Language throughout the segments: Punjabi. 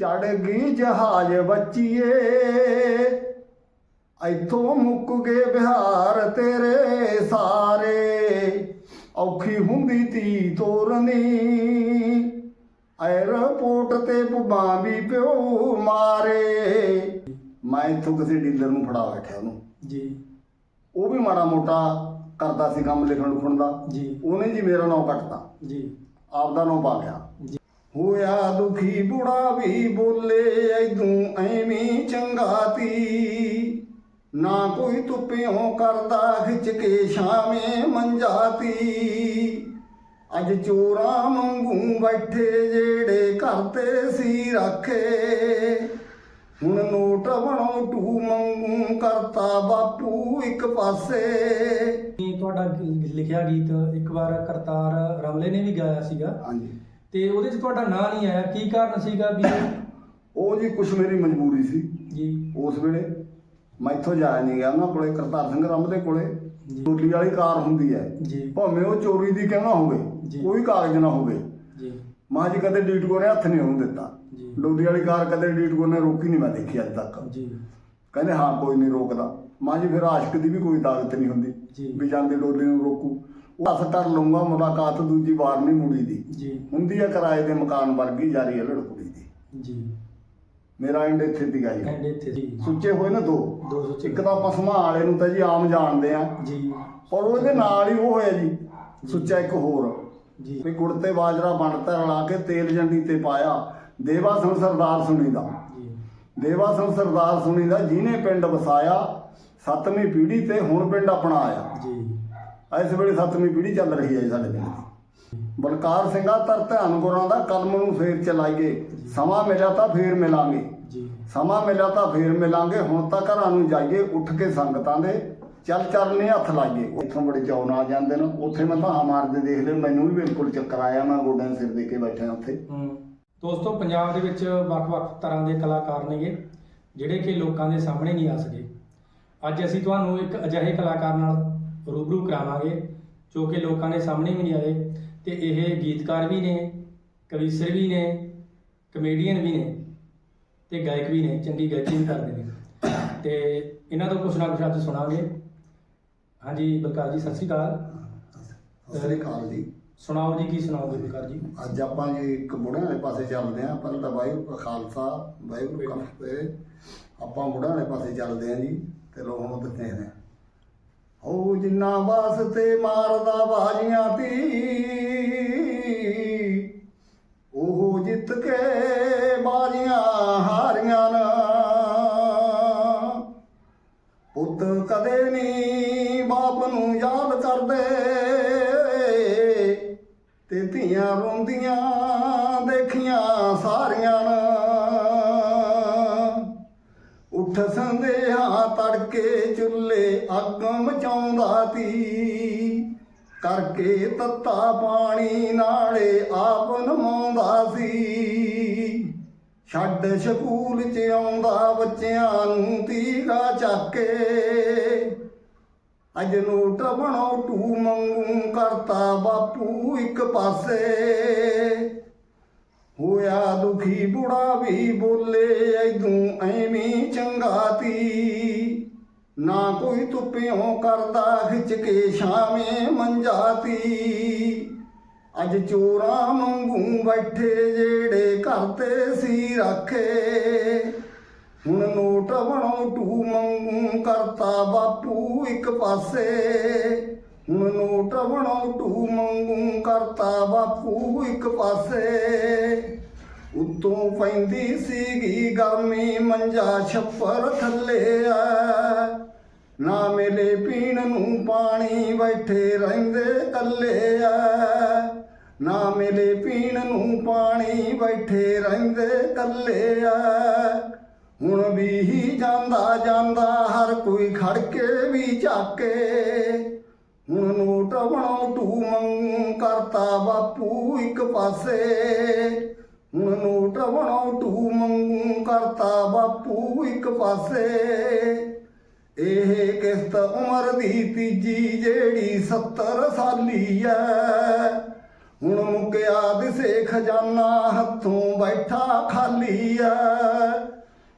ਚੜ ਗਈ ਜਹਾਜ਼ ਬੱਚੀਏ। ਇੱਥੋਂ ਮੁੱਕ ਗਏ ਬਿਹਾਰ ਤੇਰੇ ਸਾਰੇ। ਔਖੀ ਹੁੰਦੀ ਤੀ ਤੋਰਨੀ। 에ਅਰਪੋਰਟ ਤੇ ਪੁਬਾਂ ਵੀ ਪਿਓ ਮਾਰੇ। ਮੈਂ ਇੱਥੋਂ ਕਿਸੇ ਡੀਲਰ ਨੂੰ ਫੜਾ ਬੈਠਿਆ ਉਹਨੂੰ। ਜੀ। ਉਹ ਵੀ ਮਾੜਾ ਮੋਟਾ ਕਰਦਾ ਸੀ ਕੰਮ ਲਿਖਣ ਲੁਖਣ ਦਾ। ਜੀ। ਉਹਨੇ ਜੀ ਮੇਰਾ ਨਾਮ ਕੱਟਤਾ। ਜੀ। ਆਪਦਾ ਨਾਮ ਪਾ ਗਿਆ ਹੋਇਆ ਦੁਖੀ ਬੁੜਾ ਵੀ ਬੋਲੇ ਐਦੂ ਐਵੇਂ ਚੰਗਾਤੀ ਨਾ ਕੋਈ ਤੁਪਿਓਂ ਕਰਦਾ ਖਿੱਚ ਕੇ ਸ਼ਾਵੇਂ ਮੰਜਾਤੀ ਅੱਜ ਚੋਰਾਂ ਮੰਗੂ ਬੈਠੇ ਜਿਹੜੇ ਘਰ ਤੇ ਸੀ ਰੱਖੇ। ਹੁਣ ਨੋਟ ਬਣੋ ਟੂ ਮੰਗੂ ਕਰਤਾ ਬਾਪੂ ਇੱਕ ਪਾਸੇ। ਤੁਹਾਡਾ ਲਿਖਿਆ ਗੀਤ ਇੱਕ ਵਾਰ ਕਰਤਾਰ ਰਮਲੇ ਨੇ ਵੀ ਗਾਇਆ ਸੀਗਾ। ਹਾਂਜੀ। ਤੇ ਉਹਦੇ 'ਚ ਤੁਹਾਡਾ ਨਾਂ ਨਹੀਂ ਆਇਆ ਕੀ ਕਾਰਨ ਸੀਗਾ ਵੀ ਉਹ ਜੀ ਕੁਛ ਮੇਰੀ ਮਜਬੂਰੀ ਸੀ। ਜੀ। ਉਸ ਵੇਲੇ ਮੈਂ ਇੱਥੋਂ ਜਾਇਆ ਨਹੀਂ ਗਿਆ ਉਹਨਾਂ ਕੋਲੇ ਕਰਤਾਰ ਸਿੰਘ ਰੰਮ ਦੇ ਕੋਲੇ। ਜੀ। ਟੋਲੀ ਵਾਲੀ ਕਾਰ ਹੁੰਦੀ ਹੈ। ਭਾਵੇਂ ਉਹ ਚੋਰੀ ਦੀ ਨਾ ਹੋਵੇ। ਕੋਈ ਕਾਗਜ਼ ਨਾ ਹੋਵੇ। ਜੀ। ਮਾਂ ਜੀ ਕਦੇ ਡੀਟਕੋ ਨੇ ਹੱਥ ਨਹੀਂ ਉਹਨੂੰ ਦਿੱਤਾ। ਜੀ। ਡੋਲੀ ਵਾਲੀ ਕਾਰ ਕਦੇ ਡੀਟਕੋ ਨੇ ਰੋਕੀ ਨਹੀਂ ਮੈਂ ਦੇਖੀ ਅੱਜ ਤੱਕ। ਜੀ। ਕਹਿੰਦੇ ਹਾਂ ਕੋਈ ਨਹੀਂ ਰੋਕਦਾ। ਮਾਂ ਜੀ ਫਿਰ ਆਸ਼ਕ ਦੀ ਵੀ ਕੋਈ ਤਾਕਤ ਨਹੀਂ ਹੁੰਦੀ ਜੀ। ਵੀ ਜਾਂਦੇ ਡੋਲੀ ਨੂੰ ਰੋਕੂ। ਉਹ ਕਰ ਲਊਂਗਾ ਮੁਲਾਕਾਤ ਦੂਜੀ ਵਾਰ ਨਹੀਂ ਮੁੜੀ ਦੀ। ਜੀ। ਹੁੰਦੀ ਹੈ ਕਿਰਾਏ ਦੇ ਮਕਾਨ ਵਰਗੀ ਜਾਰੀ ਹੈ ਲੜਕੁੜੀ ਦੀ ਜੀ। ਮੇਰਾ ਇੰਡ ਇੱਥੇ ਦੀਗਾ ਜੀ ਐਂਡ ਇੱਥੇ ਜੀ ਸੁੱਚੇ ਹੋਏ ਨੇ ਦੋ। ਦੋ ਇੱਕ ਤਾਂ ਆਪਾਂ ਸਮਾ ਵਾਲੇ ਨੂੰ ਤਾਂ ਜੀ ਆਮ ਜਾਣਦੇ ਆ। ਜੀ। ਪਰ ਉਹਦੇ ਨਾਲ ਹੀ ਉਹ ਹੋਇਆ ਜੀ। ਸੁੱਚਾ ਇੱਕ ਹੋਰ। ਜੀ। ਵੀ ਗੁੜ ਤੇ ਬਾਜਰਾ ਬਣਤਾ ਰਲਾ ਕੇ ਤੇਲ ਜੰਡੀ ਤੇ ਪਾਇਆ। ਦੇਵਾ ਸਿੰਘ ਸਰਦਾਰ ਸੁਣੀ ਦਾ। ਜੀ। ਦੇਵਾ ਸਿੰਘ ਸਰਦਾਰ ਸੁਣੀ ਦਾ ਜਿਹਨੇ ਪਿੰਡ ਵਸਾਇਆ ਸੱਤਵੀਂ ਪੀੜ੍ਹੀ ਤੇ ਹੁਣ ਪਿੰਡ ਆਪਣਾ ਆਇਆ ਜੀ। ਇਸ ਵੇਲੇ ਸੱਤਵੀਂ ਪੀੜ੍ਹੀ ਚੱਲ ਰਹੀ ਹੈ ਜੀ ਸਾਡੇ ਪਿੰਡ ਦੀ। ਬਲਕਾਰ ਸਿੰਘਾ ਤਰ ਧਿਆਨ ਗੁਰਾਂ ਦਾ ਕਲਮ ਨੂੰ ਫੇਰ ਚਲਾਈਏ। ਸਮਾਂ ਮਿਲਿਆ ਤਾਂ ਫੇਰ ਮਿਲਾਂਗੇ। ਜੀ। ਸਮਾਂ ਮਿਲਿਆ ਤਾਂ ਫੇਰ ਮਿਲਾਂਗੇ। ਹੁਣ ਤਾਂ ਘਰਾਂ ਨੂੰ ਜਾਈਏ ਉੱਠ ਕੇ ਸੰਗਤਾਂ ਦੇ ਚੱਲ ਚਰਨੇ ਹੱਥ ਲਾਈਏ। ਉੱਥੋਂ ਬੜੇ ਚੌਨ ਆ ਜਾਂਦੇ ਨੇ। ਉੱਥੇ ਮੈਂ ਤਾਂ ਮਾਰਦੇ ਦੇਖ ਲਏ ਮੈਨੂੰ ਵੀ ਬਿਲਕੁਲ ਚੱਕਰ ਆਇਆ। ਮੈਂ ਗੋਡਿਆਂ 'ਤੇ ਸਿਰ ਦੇ ਕੇ ਬੈਠਾ ਉੱਥੇ। ਦੋਸਤੋ ਪੰਜਾਬ ਦੇ ਵਿੱਚ ਵੱਖ-ਵੱਖ ਤਰ੍ਹਾਂ ਦੇ ਕਲਾਕਾਰ ਨੇਗੇ ਜਿਹੜੇ ਕਿ ਲੋਕਾਂ ਦੇ ਸਾਹਮਣੇ ਨਹੀਂ ਆ ਸਕੇ। ਅੱਜ ਅਸੀਂ ਤੁਹਾਨੂੰ ਇੱਕ ਅਜਿਹੇ ਕਲਾਕਾਰ ਨਾਲ ਰੂਬਰੂ ਕਰਾਵਾਂਗੇ ਜੋ ਕਿ ਲੋਕਾਂ ਦੇ ਸਾਹਮਣੇ ਵੀ ਨਹੀਂ ਆਏ ਤੇ ਇਹ ਗੀਤਕਾਰ ਵੀ ਨੇ ਕਵੀਸ਼ਰ ਵੀ ਨੇ ਕਮੇਡੀਅਨ ਵੀ ਨੇ ਤੇ ਗਾਇਕ ਵੀ ਨੇ ਚੰਗੀ ਗਾਇਕੀ ਵੀ ਕਰਦੇ ਨੇ। ਤੇ ਇਹਨਾਂ ਤੋਂ ਕੁਛ ਨਾ ਕੁਛ ਅੱਜ ਸੁਣਾਂਗੇ। ਹਾਂਜੀ ਬਲਕਾਰ ਜੀ ਸਤਿ ਸ਼੍ਰੀ ਅਕਾਲ। ਸਤਿ ਸ੍ਰੀ ਅਕਾਲ ਜੀ। ਸੁਣਾਓ ਜੀ ਕੀ ਸੁਣਾਓਗੇ ਬਲਕਾਰ ਜੀ? ਅੱਜ ਆਪਾਂ ਜੀ ਇੱਕ ਬੁੜਿਆਂ ਵਾਲੇ ਪਾਸੇ ਚੱਲਦੇ ਆਂ ਪਹਿਲਾਂ ਤਾਂ ਵਾਹਿਗੁਰੂ ਕਾ ਖਾਲਸਾ ਵਾਹਿਗੁਰੂ ਕਾ ਫਤਿਹ। ਆਪਾਂ ਬੁੜਿਆਂ ਵਾਲੇ ਪਾਸੇ ਚੱਲਦੇ ਆਂ ਜੀ ਤੇ ਲੋ ਹੁਣ ਉੱਤੇ ਦੇਖਦੇ ਆਂ ਉਹ ਜਿੰਨਾ ਵਾਸਤੇ ਮਾਰਦਾ ਬਾਜੀਆਂ ਤੀ ਅੱਗ ਮਚਾਉਂਦਾ ਤੀ ਕਰਕੇ ਤੱਤਾ ਪਾਣੀ ਨਾਲੇ ਆਪ ਨਮਾਉਂਦਾ ਸੀ। ਛੱਡ ਸਕੂਲ ਚ ਆਉਂਦਾ ਬੱਚਿਆਂ ਨੂੰ ਤੀਗਾ ਚੱਕ ਕੇ। ਅੱਜ ਨੋਟ ਬਣਾਉ ਟੂ ਮੰਗੂ ਕਰਤਾ ਬਾਪੂ ਇੱਕ ਪਾਸੇ। ਹੋਇਆ ਦੁਖੀ ਬੁੜਾ ਵੀ ਬੋਲੇ, ਐਦੂ ਐਵੇਂ ਚੰਗਾਤੀ ਨਾ ਕੋਈ ਤੁਪਿਓਂ ਕਰਦਾ ਖਿੱਚ ਕੇ ਸ਼ਾਵੇਂ ਮੰਜਾਤੀ ਅੱਜ ਚੋਰਾਂ ਮੰਗੂ ਬੈਠੇ ਜਿਹੜੇ ਘਰ ਤੇ ਸੀ ਰੱਖੇ। ਹੁਣ ਨੋਟ ਬਣੋ ਟੂ ਮੰਗੂ ਕਰਤਾ ਬਾਪੂ ਇੱਕ ਪਾਸੇ। ਹੁਣ ਨੋਟ ਬਣੋ ਟੂ ਮੰਗੂ ਕਰਤਾ ਬਾਪੂ ਇੱਕ ਪਾਸੇ। ਉਤੋਂ ਪੈਂਦੀ ਸੀਗੀ ਗਰਮੀ ਮੰਜਾ ਛੱਪਰ ਥੱਲੇ ਆ ਨਾ ਮਿਲੇ ਪੀਣ ਨੂੰ ਪਾਣੀ, ਬੈਠੇ ਰਹਿੰਦੇ ਕੱਲੇ ਆ ਨਾ ਮਿਲੇ ਪੀਣ ਨੂੰ ਪਾਣੀ, ਬੈਠੇ ਰਹਿੰਦੇ ਕੱਲੇ ਆ ਹੁਣ ਵੀ ਹੀ ਜਾਂਦਾ ਜਾਂਦਾ ਹਰ ਕੋਈ ਖੜ ਕੇ ਵੀ ਝਾਕੇ। ਹੁਣ ਨੋਟ ਬਣਾਉ ਤੂੰ ਮੰਗੂ ਕਰਤਾ ਬਾਪੂ ਇੱਕ ਪਾਸੇ। ਹੁਣ ਨੋਟ ਬਣਾਉ ਟੂ ਮੰਗੂ ਕਰਤਾ ਬਾਪੂ ਇੱਕ ਪਾਸੇ। ਇਹ ਕਿਸ਼ਤ ਉਮਰ ਦੀ ਤੀਜੀ ਜਿਹੜੀ 70 ਸਾਲੀ ਐ। ਹੁਣ ਮੁੱਕਿਆ ਦਿਸੇ ਖਜ਼ਾਨਾ ਹੱਥੋਂ ਬੈਠਾ ਖਾਲੀ ਐ।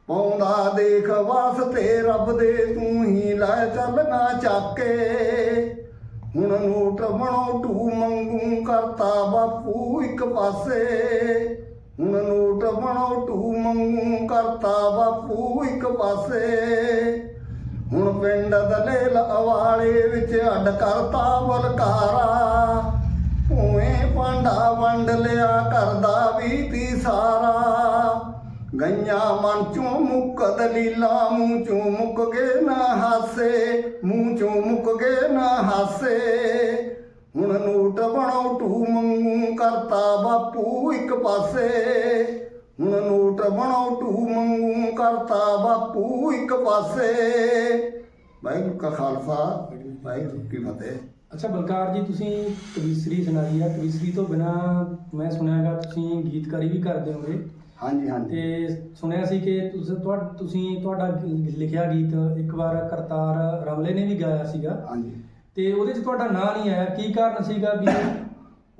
ਪਾਉਂਦਾ ਦੇਖ ਵਾਸਤੇ ਰੱਬ ਦੇ ਤੂੰ ਹੀ ਲੈ ਚੱਲਣਾ ਚੱਕੇ। ਹੁਣ ਨੋਟ ਬਣੋ ਟੂ ਮੰਗੂ ਕਰਤਾ ਬਾਪੂ ਇੱਕ ਪਾਸੇ। ਹੁਣ ਨੋਟ ਬਣੋ ਟੂ ਮੰਗੂ ਕਰਤਾ ਬਾਪੂ ਇੱਕ ਪਾਸੇ। ਹੁਣ ਪਿੰਡ ਦਲੇਲ ਅਵਾਲੇ ਵਿੱਚ ਅੱਡ ਕਰਤਾ ਬਲਕਾਰਾ। ਭੂਏ ਪਾਂਡਾ ਵੰਡ ਲਿਆ ਕਰਦਾ ਵੀ ਤੀ ਸਾਰਾ। ਗਈਆਂ ਮਨ ਚੋਂ ਮੁੱਕ ਦਲੀਲਾ, ਮੂੰਹ ਚੋਂ ਮੁੱਕ ਗਏ ਨਾ ਹਾਸੇ, ਮੂੰਹ ਚੋਂ ਮੁੱਕ ਗਏ ਨਾ ਹਾਸੇ। ਹੁਣ ਨੋਟ ਬਣਾਉ ਟੂ ਮੰਗੂ ਕਰਤਾ ਬਾਪੂ ਇੱਕ ਪਾਸੇ। ਹੁਣ ਨੋਟ ਬਣਾਉ ਟੂ ਮੰਗੂ ਕਰਤਾ ਬਾਪੂ ਇੱਕ ਪਾਸੇ। ਵਾਹਿਗੁਰੂ ਕਾ ਖਾਲਸਾ ਵਾਹਿਗੁਰੂ ਕੀ ਫਤਿਹ। ਅੱਛਾ ਬਲਕਾਰ ਜੀ ਤੁਸੀਂ ਕਵੀਸਰੀ ਸੁਣਾਈ ਆ। ਕਵੀਸਰੀ ਤੋਂ ਬਿਨਾ ਮੈਂ ਸੁਣਿਆਗਾ ਤੁਸੀਂ ਗੀਤਕਾਰੀ ਵੀ ਕਰਦੇ ਹੋਗੇ ਹਾਂਜੀ ਹਾਂਜੀ। ਤੇ ਸੁਣਿਆ ਸੀ ਕਿ ਤੁਸੀਂ ਤੁਸੀਂ ਤੁਹਾਡਾ ਲਿਖਿਆ ਗੀਤ ਇੱਕ ਵਾਰ ਕਰਤਾਰ ਰਮਲੇ ਨੇ ਵੀ ਗਾਇਆ ਸੀਗਾ। ਹਾਂਜੀ। ਤੇ ਉਹਦੇ 'ਚ ਤੁਹਾਡਾ ਨਾਂ ਨਹੀਂ ਆਇਆ ਕੀ ਕਾਰਨ ਸੀਗਾ ਵੀ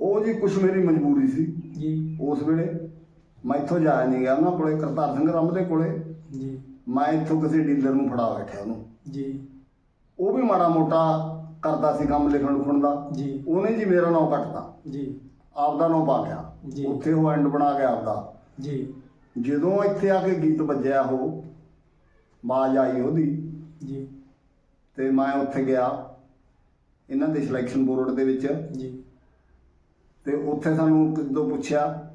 ਉਹ ਜੀ ਕੁਛ ਮੇਰੀ ਮਜਬੂਰੀ ਸੀ। ਜੀ। ਉਸ ਵੇਲੇ ਮੈਂ ਇੱਥੋਂ ਜਾਇਆ ਨਹੀਂ ਗਿਆ ਉਹਨਾਂ ਕੋਲੇ ਕਰਤਾਰ ਸਿੰਘ ਰੰਮ ਦੇ ਕੋਲੇ। ਜੀ। ਮੈਂ ਇੱਥੋਂ ਕਿਸੇ ਡੀਲਰ ਨੂੰ ਫੜਾ ਬੈਠਿਆ ਉਹਨੂੰ। ਜੀ। ਉਹ ਵੀ ਮਾੜਾ ਮੋਟਾ ਕਰਦਾ ਸੀ ਕੰਮ ਲਿਖਣ ਲੁਖਣ ਦਾ। ਜੀ। ਉਹਨੇ ਜੀ ਮੇਰਾ ਨਾਮ ਕੱਟਤਾ। ਜੀ। ਆਪਦਾ ਨਾਮ ਪਾ ਗਿਆ ਜੀ। ਉੱਥੇ ਉਹ ਐਂਡ ਬਣਾ ਗਿਆ ਆਪਦਾ। ਜੀ। ਜਦੋਂ ਇੱਥੇ ਆ ਕੇ ਗੀਤ ਵੱਜਿਆ ਉਹ ਬਾਜ ਆਈ ਉਹਦੀ। ਜੀ। ਤੇ ਮੈਂ ਉੱਥੇ ਗਿਆ। ਇਹਨਾਂ ਦੇ ਸਿਲੈਕਸ਼ਨ ਬੋਰਡ ਦੇ ਵਿੱਚ। ਜੀ। ਤੇ ਉੱਥੇ ਸਾਨੂੰ ਜਦੋਂ ਪੁੱਛਿਆ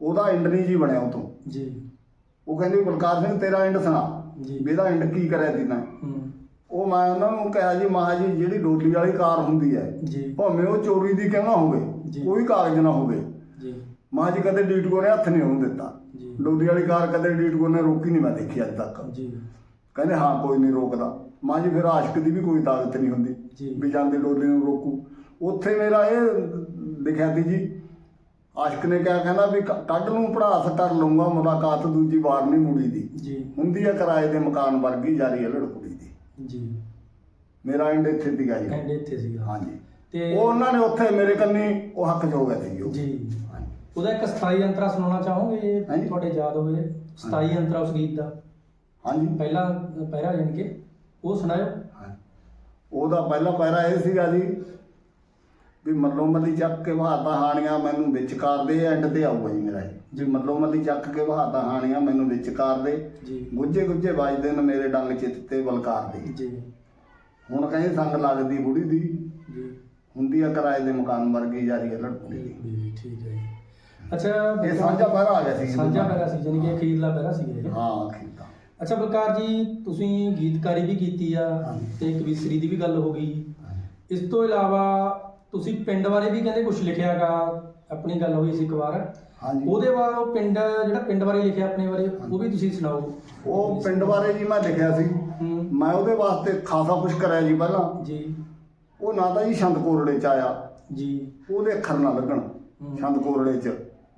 ਉਹਦਾ ਐਂਡ ਨਹੀਂ ਜੀ ਬਣਿਆ ਉਤੋਂ। ਜੀ। ਉਹ ਕਹਿੰਦੇ ਬਲਕਾਰ ਸਿੰਘ ਤੇਰਾ ਐਂਡ ਸੁਣਾ। ਜੀ। ਵੀ ਇਹਦਾ ਐਂਡ ਕੀ ਕਰਿਆ ਤੀ? ਮੈਂ ਹੂੰ। ਉਹ ਮੈਂ ਉਹਨਾਂ ਨੂੰ ਕਿਹਾ ਜੀ ਮਹਾ ਜੀ ਜਿਹੜੀ ਡੋਲੀ ਵਾਲੀ ਕਾਰ ਹੁੰਦੀ ਹੈ ਜੀ। ਭਾਵੇਂ ਉਹ ਚੋਰੀ ਦੀ ਕਿਉਂ ਨਾ ਹੋਵੇ। ਕੋਈ ਕਾਗਜ਼ ਨਾ ਹੋਵੇ। ਜੀ। ਮਹਾ ਜੀ ਕਦੇ ਡੀਟਕੋ ਨੇ ਹੱਥ ਨਹੀਂ ਉਹਨੂੰ ਦਿੱਤਾ। ਜੀ। ਡੋਲੀ ਵਾਲੀ ਕਾਰ ਕਦੇ ਡੀਟਕੋ ਨੇ ਰੋਕੀ ਨਹੀਂ ਮੈਂ ਦੇਖੀ ਅੱਜ ਤੱਕ। ਜੀ। ਕਹਿੰਦੇ ਹਾਂ ਕੋਈ ਨਹੀਂ ਰੋਕਦਾ। ਮਾਂ ਜੀ ਫਿਰ ਆਸ਼ਕ ਦੀ ਵੀ ਕੋਈ ਤਾਕਤ ਨਹੀਂ ਹੁੰਦੀ। ਵੀ ਜਾਂਦੀ ਡੋਲੀ ਨੂੰ ਰੋਕੂ। ਉੱਥੇ ਮੇਰਾ ਇਹ ਲਿਖਿਆ ਤੀ ਜੀ ਆਸ਼ਕ ਨੇ ਕਿਹਾ ਕਹਿੰਦਾ ਵੀ ਕੱਢ ਨੂੰ ਪੜਾਸ ਕਰ ਲਊਂਗਾ ਮੁਲਾਕਾਤ ਦੂਜੀ ਵਾਰ ਨਹੀਂ ਮੁੜੀ ਦੀ। ਜੀ। ਹੁੰਦੀ ਆ ਕਿਰਾਏ ਦੇ ਮਕਾਨ ਵਰਗੀ ਜਾਰੀ ਹੈ ਲੜਕੁੜੀ ਦੀ ਜੀ। ਮੇਰਾ ਐਂਡ ਇੱਥੇ ਸੀਗਾ ਜੀ। ਐਂਡ ਇੱਥੇ ਸੀਗਾ। ਹਾਂਜੀ। ਤੇ ਉਹ ਉਹਨਾਂ ਨੇ ਉੱਥੇ ਮੇਰੇ ਕੰਨੀ ਉਹ ਹੱਕ ਜੋ ਗਏ ਸੀ ਜੀ। ਉਹਦਾ ਇੱਕ ਸਥਾਈ ਅੰਤਰਾ ਸੁਣਾਉਣਾ ਚਾਹੋਗੇ। ਤੁਹਾਡੇ ਯਾਦ ਹੋਵੇ? ਸਥਾਈ ਅੰਤਰਾ ਉਸ ਗੀਤ ਦਾ? ਹਾਂਜੀ। ਪਹਿਲਾ ਪਹਿਰਾ ਜਾਣੀ ਕਿ? ਉਹ ਸੁਣਾਇਓ। ਉਹਦਾ ਪਹਿਲਾ ਪੈਰਾ ਇਹ ਸੀਗਾ ਜੀ ਵੀ ਮੱਲੋ ਮੱਲੀ ਚੱਕ ਕੇ ਵਹਾਤਾ ਹਾਣੀਆਂ ਮੈਨੂੰ ਵਿੱਚ ਕਰ ਦੇ ਐਂਡ ਤੇ ਆਊਗਾ ਜੀ ਮੇਰਾ। ਵੀ ਮੱਲੋ ਮੱਲੀ ਚੱਕ ਕੇ ਵਹਾਤਾ ਹਾਣੀਆਂ ਮੈਨੂੰ ਵਿੱਚ ਕਰ ਦੇ ਜੀ। ਗੁੱਜੇ ਗੁੱਜੇ ਵੱਜਦੇ ਨੇ ਮੇਰੇ ਡੰਗ ਚਿੱਤ ਤੇ ਬਲਕਾਰ ਦੇ। ਜੀ। ਹੁਣ ਕਹਿੰਦੇ ਸੰਗ ਲੱਗਦੀ ਬੁੜੀ ਦੀ ਜੀ। ਹੁੰਦੀ ਆ ਕਿਰਾਏ ਦੇ ਮਕਾਨ ਵਰਗੀ ਜਾਰੀ ਹੈ ਲੜਕੁੜੀ ਦੀ। ਜੀ ਠੀਕ ਹੈ ਜੀ। ਅੱਛਾ ਇਹ ਸਾਂਝਾ ਪਹਿਰਾ ਆ ਗਿਆ ਸੀ ਸਾਂਝਾ ਪਹਿਰਾ ਸੀ ਜਾਣੀ ਕਿ ਅਖੀਰਲਾ ਪਹਿਰਾ ਸੀ ਇਹ। ਹਾਂ ਖੀਤਾ ਅੱਛਾ ਬਲਕਾਰ ਜੀ ਤੁਸੀਂ ਗੀਤਕਾਰੀ ਵੀ ਕੀਤੀ ਆ ਹਾਂਜੀ। ਤੇ ਕਵਿਸਰੀ ਦੀ ਵੀ ਗੱਲ ਹੋ ਗਈ। ਇਸ ਤੋਂ ਇਲਾਵਾ ਤੁਸੀਂ ਪਿੰਡ ਬਾਰੇ ਵੀ ਕਹਿੰਦੇ ਕੁਝ ਲਿਖਿਆਗਾ ਆਪਣੀ ਗੱਲ ਹੋਈ ਸੀ ਇੱਕ ਵਾਰ। ਹਾਂਜੀ। ਉਹਦੇ ਬਾਅਦ ਉਹ ਪਿੰਡ ਜਿਹੜਾ ਪਿੰਡ ਬਾਰੇ ਲਿਖਿਆ ਆਪਣੇ ਬਾਰੇ ਉਹ ਵੀ ਤੁਸੀਂ ਸੁਣਾਓ। ਉਹ ਪਿੰਡ ਬਾਰੇ ਜੀ ਮੈਂ ਲਿਖਿਆ ਸੀ। ਹੂੰ। ਮੈਂ ਉਹਦੇ ਵਾਸਤੇ ਖਾਸਾ ਕੁਝ ਕਰਿਆ ਜੀ ਪਹਿਲਾਂ। ਜੀ। ਉਹ ਨਾ ਤਾਂ ਜੀ ਛੰਦ ਕੋਰੜੇ ਚ ਆਇਆ। ਜੀ। ਉਹਦੇ ਅੱਖਰ ਨਾ ਲੱਗਣ ਹੂੰ। ਛੰਦ ਕੋਰੜੇ ਚ।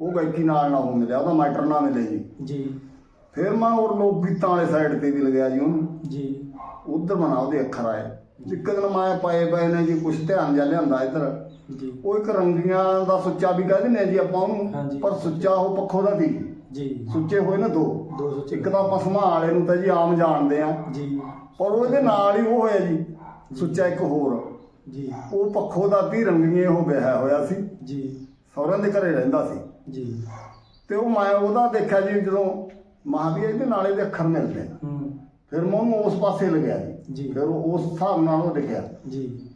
ਉਹ ਗਾਇਕੀ ਨਾਲ ਨਾ ਉਹ ਮਿਲਿਆ ਉਹਦਾ ਮਾਈਟਰ ਨਾ ਮਿਲੇ ਜੀ। ਜੀ। ਫਿਰ ਮੈਂ ਹੋਰ ਲੋਕ ਗੀਤਾਂ ਵਾਲੇ ਸਾਈਡ ਤੇ ਵੀ ਲਗਿਆ ਜੀ ਉਹਨੂੰ। ਜੀ। ਉਧਰ ਬਣਾ ਉਹਦੇ ਅੱਖਰ ਆਏ। ਇੱਕ ਦਿਨ ਮੈਂ ਪਏ ਪਏ ਨੇ ਜੀ ਕੁਛ ਧਿਆਨ ਜਿਹਾ ਲਿਆਂਦਾ ਇੱਧਰ। ਜੀ। ਉਹ ਇੱਕ ਰੰਗੀਆਂ ਦਾ ਸੁੱਚਾ ਵੀ ਕਹਿ ਦਿੰਦੇ ਆ ਜੀ ਆਪਾਂ ਉਹਨੂੰ। ਹਾਂਜੀ। ਪਰ ਸੁੱਚਾ ਉਹ ਪੱਖੋਂ ਦਾ ਸੀ। ਜੀ। ਸੁੱਚੇ ਹੋਏ ਨਾ ਦੋ। ਦੋ ਸੌ ਇੱਕ ਤਾਂ ਆਪਾਂ ਸਮਾ ਵਾਲੇ ਨੂੰ ਤਾਂ ਜੀ ਆਮ ਜਾਣਦੇ ਆ। ਜੀ। ਪਰ ਉਹਦੇ ਨਾਲ ਹੀ ਉਹ ਹੋਇਆ ਜੀ। ਸੁੱਚਾ ਇੱਕ ਹੋਰ। ਜੀ। ਉਹ ਪੱਖੋਂ ਦਾ ਤੀ ਰੰਗੀਏ ਉਹ ਵਿਆਹਿਆ ਹੋਇਆ ਸੀ। ਜੀ। ਸਹੁਰਿਆਂ ਦੇ ਘਰੇ ਰਹਿੰਦਾ ਸੀ। ਜੀ। ਤੇ ਉਹ ਮੈਂ ਉਹਦਾ ਦੇਖਿਆ ਜੀ ਜਦੋਂ ਮਹਾਵੀਰ ਇਹਦੇ ਨਾਲੇ ਦੇ ਅੱਖਰ ਮਿਲਦੇ ਨੇ। ਹੂੰ। ਫਿਰ ਮੈਂ ਉਹਨੂੰ ਉਸ ਪਾਸੇ ਲਗਿਆ ਜੀ। ਫਿਰ ਉਸ ਹਿਸਾਬ ਨਾਲ ਉਹ ਲਿਖਿਆ। ਜੀ।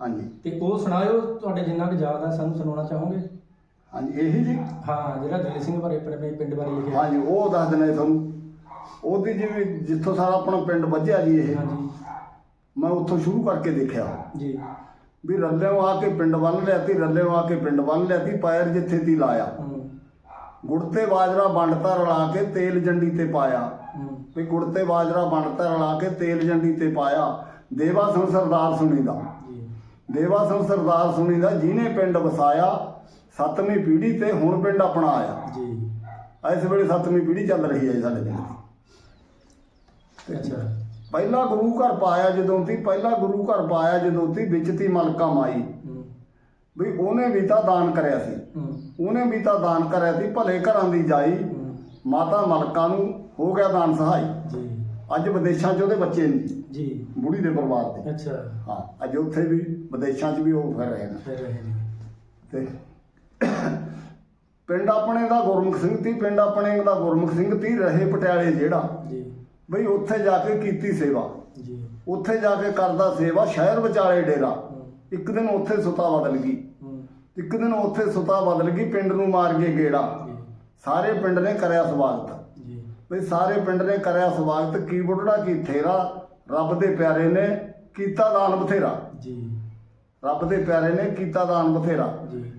ਹਾਂਜੀ। ਤੇ ਉਹ ਸੁਣਾਇਓ ਤੁਹਾਡੇ ਜਿੰਨਾ ਕੁ ਯਾਦ ਆ ਸਾਨੂੰ ਸੁਣਾਉਣਾ ਚਾਹੋਗੇ? ਹਾਂਜੀ ਇਹੀ ਜੀ। ਹਾਂ ਜਿਹੜਾ ਦਿਲ ਸਿੰਘ ਬਾਰੇ ਆਪਣੇ ਪਿੰਡ ਬਾਰੇ ਲਿਖਿਆ। ਹਾਂਜੀ ਉਹ ਦੱਸ ਦਿੰਦੇ ਤੁਹਾਨੂੰ। ਉਹਦੀ ਜਿਵੇਂ ਜਿੱਥੋਂ ਸਾਰਾ ਆਪਣਾ ਪਿੰਡ ਵੱਜਿਆ ਜੀ ਇਹ। ਹਾਂਜੀ। ਮੈਂ ਉੱਥੋਂ ਸ਼ੁਰੂ ਕਰਕੇ ਦੇਖਿਆ। ਜੀ। ਵੀ ਰੱਲਿਓਂ ਆ ਕੇ ਪਿੰਡ ਬੰਨ ਲਿਆ ਤੀ ਰੱਲਿਓਂ ਆ ਕੇ ਪਿੰਡ ਬੰਨ ਲਿਆ ਤੀ ਪੈਰ ਜਿੱਥੇ ਤੀ ਲਾਇਆ। ਗੁੜ ਤੇ ਬਾਜਰਾ ਵੰਡਤਾ ਰਲਾ ਕੇ ਤੇਲ ਜੰਡੀ ਤੇ ਪਾਇਆ। ਵੀ ਗੁੜ ਤੇ ਬਾਜਰਾ ਵੰਡਤਾ ਰਲਾ ਕੇ ਤੇਲ ਜੰਡੀ ਤੇ ਪਾਇਆ। ਦੇਵਾ ਸਿੰਘ ਸਰਦਾਰ ਸੁਣੀਦਾ। ਜੀ। ਦੇਵਾ ਸਿੰਘ ਸਰਦਾਰ ਸੁਣੀਦਾ ਜਿਹਨੇ ਪਿੰਡ ਵਸਾਇਆ ਸੱਤਵੀਂ ਪੀੜ੍ਹੀ ਤੇ ਹੁਣ ਪਿੰਡ ਆਪਣਾ ਆਇਆ। ਜੀ। ਇਸ ਵੇਲੇ ਸੱਤਵੀਂ ਪੀੜ੍ਹੀ ਚੱਲ ਰਹੀ ਹੈ ਸਾਡੇ ਪਿੰਡ। ਦੀ ਅੱਛਾ। ਪਹਿਲਾ ਗੁਰੂ ਘਰ ਪਾਇਆ ਜਦੋਂ ਤੀ ਪਹਿਲਾ ਗੁਰੂ ਘਰ ਪਾਇਆ ਜਦੋਂ ਤੀ ਵਿੱਚ ਤੀ ਮਲਕਾ ਮਾਈ। ਵੀ ਉਹਨੇ ਵੀ ਤਾਂ ਦਾਨ ਕਰਿਆ ਸੀ। ਉਹਨੇ ਵੀ ਤਾਂ ਦਾਨ ਕਰਿਆ ਸੀ ਭਲੇ ਘਰਾਂ ਦੀ ਜਾਈ। ਮਾਤਾ ਮਲਕਾ ਨੂੰ ਹੋ ਗਿਆ ਦਾਨ ਸਹਾਈ। ਜੀ। ਅੱਜ ਵਿਦੇਸ਼ਾਂ 'ਚ ਉਹਦੇ ਬੱਚੇ ਨੇ। ਜੀ। ਬੁੜੀ ਦੇ ਪਰਿਵਾਰ ਦੇ। ਅੱਛਾ। ਹਾਂ ਅੱਜ ਉੱਥੇ ਵੀ ਵਿਦੇਸ਼ਾਂ 'ਚ ਵੀ ਉਹ ਫਿਰ ਰਹੇ ਨੇ। ਫਿਰ ਰਹੇ ਨੇ। ਤੇ ਪਿੰਡ ਆਪਣੇ ਦਾ ਗੁਰਮੁਖ ਸਿੰਘ ਤੀ ਪਿੰਡ ਆਪਣੇ ਦਾ ਗੁਰਮੁਖ ਸਿੰਘ ਤੀ ਰਹੇ ਪਟਿਆਲੇ ਜਿਹੜਾ। ਜੀ। ਬਈ ਉੱਥੇ ਜਾ ਕੇ ਕੀਤੀ ਸੇਵਾ। ਜੀ। ਉੱਥੇ ਜਾ ਕੇ ਕਰਦਾ ਸੇਵਾ ਸ਼ਹਿਰ ਵਿਚਾਲੇ ਡੇਰਾ। ਇੱਕ ਦਿਨ ਉੱਥੇ ਸੁਤਾ ਬਦਲ ਗਈ। ਇੱਕ ਦਿਨ ਉੱਥੇ ਸੁਤਾ ਬਦਲ ਗਈ ਪਿੰਡ ਨੂੰ ਮਾਰ ਕੇ ਗੇੜਾ। ਸਾਰੇ ਪਿੰਡ ਨੇ ਕਰਿਆ ਸਵਾਗਤ। ਜੀ। ਬਈ ਸਾਰੇ ਪਿੰਡ ਨੇ ਕਰਿਆ ਸਵਾਗਤ ਕੀ ਬੁੱਢੜਾ ਕੀ ਥੇਰਾ। ਰੱਬ ਦੇ ਪਿਆਰੇ ਨੇ ਕੀਤਾ ਦਾਨ ਬਥੇਰਾ। ਜੀ। ਰੱਬ ਦੇ ਪਿਆਰੇ ਨੇ ਕੀਤਾ ਦਾਨ ਬਥੇਰਾ। ਜੀ।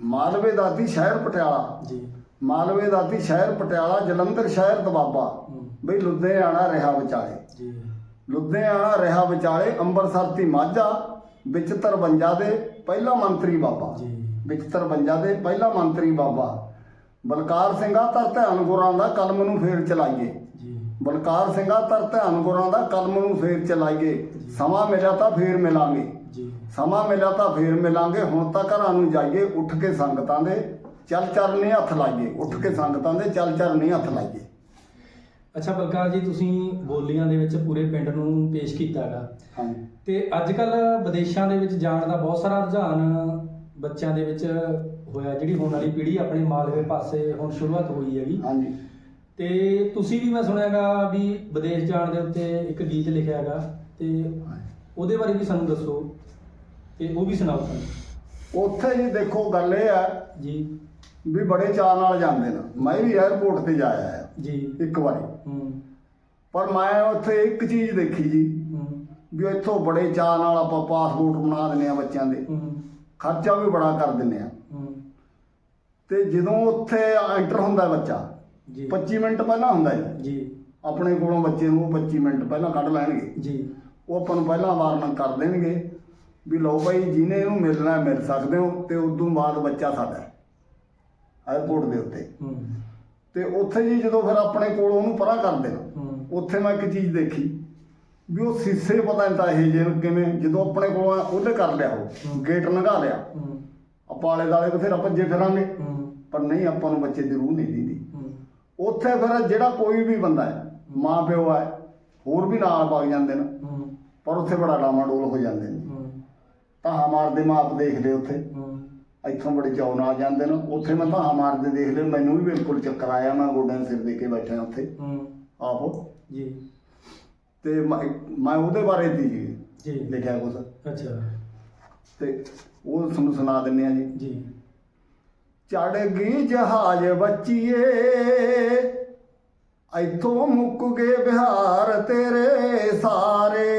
ਮਾਲਵੇ ਦਾਤੀ ਸ਼ਹਿਰ ਪਟਿਆਲਾ। ਜੀ। ਮਾਲਵੇ ਦਾਤੀ ਸ਼ਹਿਰ ਪਟਿਆਲਾ ਜਲੰਧਰ ਸ਼ਹਿਰ ਦਬਾਬਾ। ਬਈ ਲੁਧਿਆਣਾ ਰਿਹਾ ਵਿਚਾਲੇ। ਜੀ। ਲੁਧਿਆਣਾ ਰਿਹਾ ਵਿਚਾਲੇ ਅੰਮ੍ਰਿਤਸਰ ਦੀ ਮਾਝਾ। ਵਿੱਚ 53 ਦੇ ਪਹਿਲਾ ਮੰਤਰੀ ਬਾਬਾ। ਜੀ। ਵਿੱਚ 53 ਦੇ ਪਹਿਲਾ ਮੰਤਰੀ ਬਾਬਾ। ਬਲਕਾਰ ਸਿੰਘਾ ਤਰ ਧਿਆਨ ਗੁਰਾਂ ਦਾ ਕਲਮ ਨੂੰ ਫੇਰ ਚਲਾਈਏ। ਜੀ। ਬਲਕਾਰ ਸਿੰਘਾ ਤਰ ਧਿਆਨ ਗੁਰਾਂ ਦਾ ਕਲਮ ਨੂੰ ਫੇਰ ਚਲਾਈਏ। ਸਮਾਂ ਮਿਲਿਆ ਤਾਂ ਫੇਰ ਮਿਲਾਂਗੇ। ਜੀ। ਸਮਾਂ ਮਿਲਿਆ ਤਾਂ ਫੇਰ ਮਿਲਾਂਗੇ। ਹੁਣ ਤਾਂ ਘਰਾਂ ਨੂੰ ਜਾਈਏ ਉੱਠ ਕੇ ਸੰਗਤਾਂ ਦੇ ਚੱਲ ਚਰਨੇ ਹੱਥ ਲਾਈਏ। ਉੱਠ ਕੇ ਸੰਗਤਾਂ ਦੇ ਚੱਲ ਚਰਨੇ ਹੱਥ ਲਾਈਏ। ਅੱਛਾ ਬਲਕਾਰ ਜੀ ਤੁਸੀਂ ਬੋਲੀਆਂ ਦੇ ਵਿੱਚ ਪੂਰੇ ਪਿੰਡ ਨੂੰ ਪੇਸ਼ ਕੀਤਾਗਾ। ਹਾਂਜੀ। ਤੇ ਅੱਜ ਕੱਲ ਵਿਦੇਸ਼ਾਂ ਦੇ ਵਿੱਚ ਜਾਣ ਦਾ ਬਹੁਤ ਸਾਰਾ ਰੁਝਾਨ ਬੱਚਿਆਂ ਦੇ ਵਿੱਚ ਹੋਇਆ ਜਿਹੜੀ ਹੁਣ ਵਾਲੀ ਪੀੜ੍ਹੀ ਆਪਣੇ ਮਾਲਵੇ ਪਾਸੇ ਹੁਣ ਸ਼ੁਰੂਆਤ ਹੋਈ ਹੈਗੀ। ਹਾਂਜੀ। ਤੇ ਤੁਸੀਂ ਵੀ ਮੈਂ ਸੁਣਿਆਗਾ ਵੀ ਵਿਦੇਸ਼ ਜਾਣ ਦੇ ਉੱਤੇ ਇੱਕ ਗੀਤ ਲਿਖਿਆਗਾ ਤੇ ਉਹਦੇ ਬਾਰੇ ਵੀ ਸਾਨੂੰ ਦੱਸੋ ਤੇ ਉਹ ਵੀ ਸੁਣਾਓ ਸਾਨੂੰ। ਉੱਥੇ ਜੀ ਦੇਖੋ ਗੱਲ ਇਹ ਆ ਜੀ। ਵੀ ਬੜੇ ਚਾਅ ਨਾਲ ਜਾਂਦੇ ਨੇ। ਮੈਂ ਵੀ 에ਅਰਪੋਰਟ ਤੇ ਜਾਇਆ ਜੀ। ਇੱਕ ਵਾਰੀ। ਹੂੰ। ਪਰ ਮੈਂ ਉੱਥੇ ਇੱਕ ਚੀਜ਼ ਦੇਖੀ ਜੀ ਹੂੰ। ਵੀ ਇੱਥੋਂ ਬੜੇ ਚਾਅ ਨਾਲ ਆਪਾਂ ਪਾਸਪੋਰਟ ਬਣਾ ਦਿੰਦੇ ਆ ਬੱਚਿਆਂ ਦੇ। ਹੂੰ। ਖਰਚਾ ਵੀ ਬੜਾ ਕਰ ਦਿੰਦੇ ਆ ਹੂੰ। ਤੇ ਜਦੋਂ ਉੱਥੇ ਐਂਟਰ ਹੁੰਦਾ ਬੱਚਾ ਜੀ। 25 ਮਿੰਟ ਪਹਿਲਾਂ ਹੁੰਦਾ ਜੀ ਜੀ। ਆਪਣੇ ਕੋਲੋਂ ਬੱਚੇ ਨੂੰ ਉਹ 25 ਮਿੰਟ ਪਹਿਲਾਂ ਕੱਢ ਲੈਣਗੇ। ਜੀ। ਉਹ ਆਪਾਂ ਨੂੰ ਪਹਿਲਾਂ ਵਾਰਨਿੰਗ ਕਰ ਦੇਣਗੇ ਵੀ ਲਓ ਭਾਈ ਜਿਹਨੇ ਇਹਨੂੰ ਮਿਲਣਾ ਮਿਲ ਸਕਦੇ ਹੋ ਤੇ ਉਦੋਂ ਬਾਅਦ ਬੱਚਾ ਸਾਡਾ ਹੈ। 에ਅਰਪੋਰਟ ਦੇ ਉੱਤੇ। ਹੂੰ। ਤੇ ਉੱਥੇ ਜੀ ਜਦੋਂ ਫਿਰ ਆਪਣੇ ਕੋਲ ਉਹਨੂੰ ਪਰਾਂ ਕਰ ਦੇਣਾ ਉੱਥੇ ਮੈਂ ਇੱਕ ਚੀਜ਼ ਦੇਖੀ ਵੀ ਉਹ ਸੀਸੇ ਪਤਾ ਨਹੀਂ ਤਾਂ ਇਹ ਜੇ ਕਿਵੇਂ ਜਦੋਂ ਆਪਣੇ ਕੋਲ ਉਹਦੇ ਕਰ ਲਿਆ ਉਹ। ਗੇਟ ਲੰਘਾ ਲਿਆ। ਆਪਾਂ ਆਲੇ ਦਾਲੇ ਬਥੇਰਾ ਭੱਜੇ ਫਿਰਾਂਗੇ। ਪਰ ਨਹੀਂ ਆਪਾਂ ਨੂੰ ਬੱਚੇ ਦੀ ਰੂਹ ਨਹੀਂ ਦਿੰਦੀ। ਉੱਥੇ ਫਿਰ ਜਿਹੜਾ ਕੋਈ ਵੀ ਬੰਦਾ ਹੈ ਮਾਂ ਪਿਓ ਹੈ ਹੋਰ ਵੀ ਨਾਲ ਵਗ ਜਾਂਦੇ ਨੇ। ਪਰ ਉੱਥੇ ਬੜਾ ਡਾਮਾਡੋਲ ਹੋ ਜਾਂਦੇ ਨੇ। ਤਾਂ ਮਾਰਦੇ ਮਾਪ ਦੇਖ ਲਿਓ ਉੱਥੇ। ਇੱਥੋਂ ਬੜੇ ਚਾਅ ਨਾਲ ਜਾਂਦੇ ਨੇ। ਉੱਥੇ ਮੈਂ ਤਾਂ ਮਾਰਦੇ ਦੇਖ ਲਿਓ ਮੈਨੂੰ ਵੀ ਬਿਲਕੁਲ ਚੱਕਰ ਆਇਆ ਮੈਂ ਗੋਡਿਆਂ ਸਿਰ ਦੇ ਕੇ ਬੈਠਾ ਉੱਥੇ। ਹੂੰ। ਆਹੋ। ਜੀ। ਤੇ ਮੈਂ ਮੈਂ ਉਹਦੇ ਬਾਰੇ ਦੀ ਜੀ ਜੀ। ਲਿਖਿਆ ਕੁਛ। ਅੱਛਾ। ਤੇ ਉਹ ਤੁਹਾਨੂੰ ਸੁਣਾ ਦਿੰਨੇ ਆ ਜੀ। ਜੀ। ਚੜ ਗਈ ਜਹਾਜ਼ ਬੱਚੀਏ ਇੱਥੋਂ ਮੁੱਕ ਗਏ ਬਿਹਾਰ ਤੇਰੇ ਸਾਰੇ।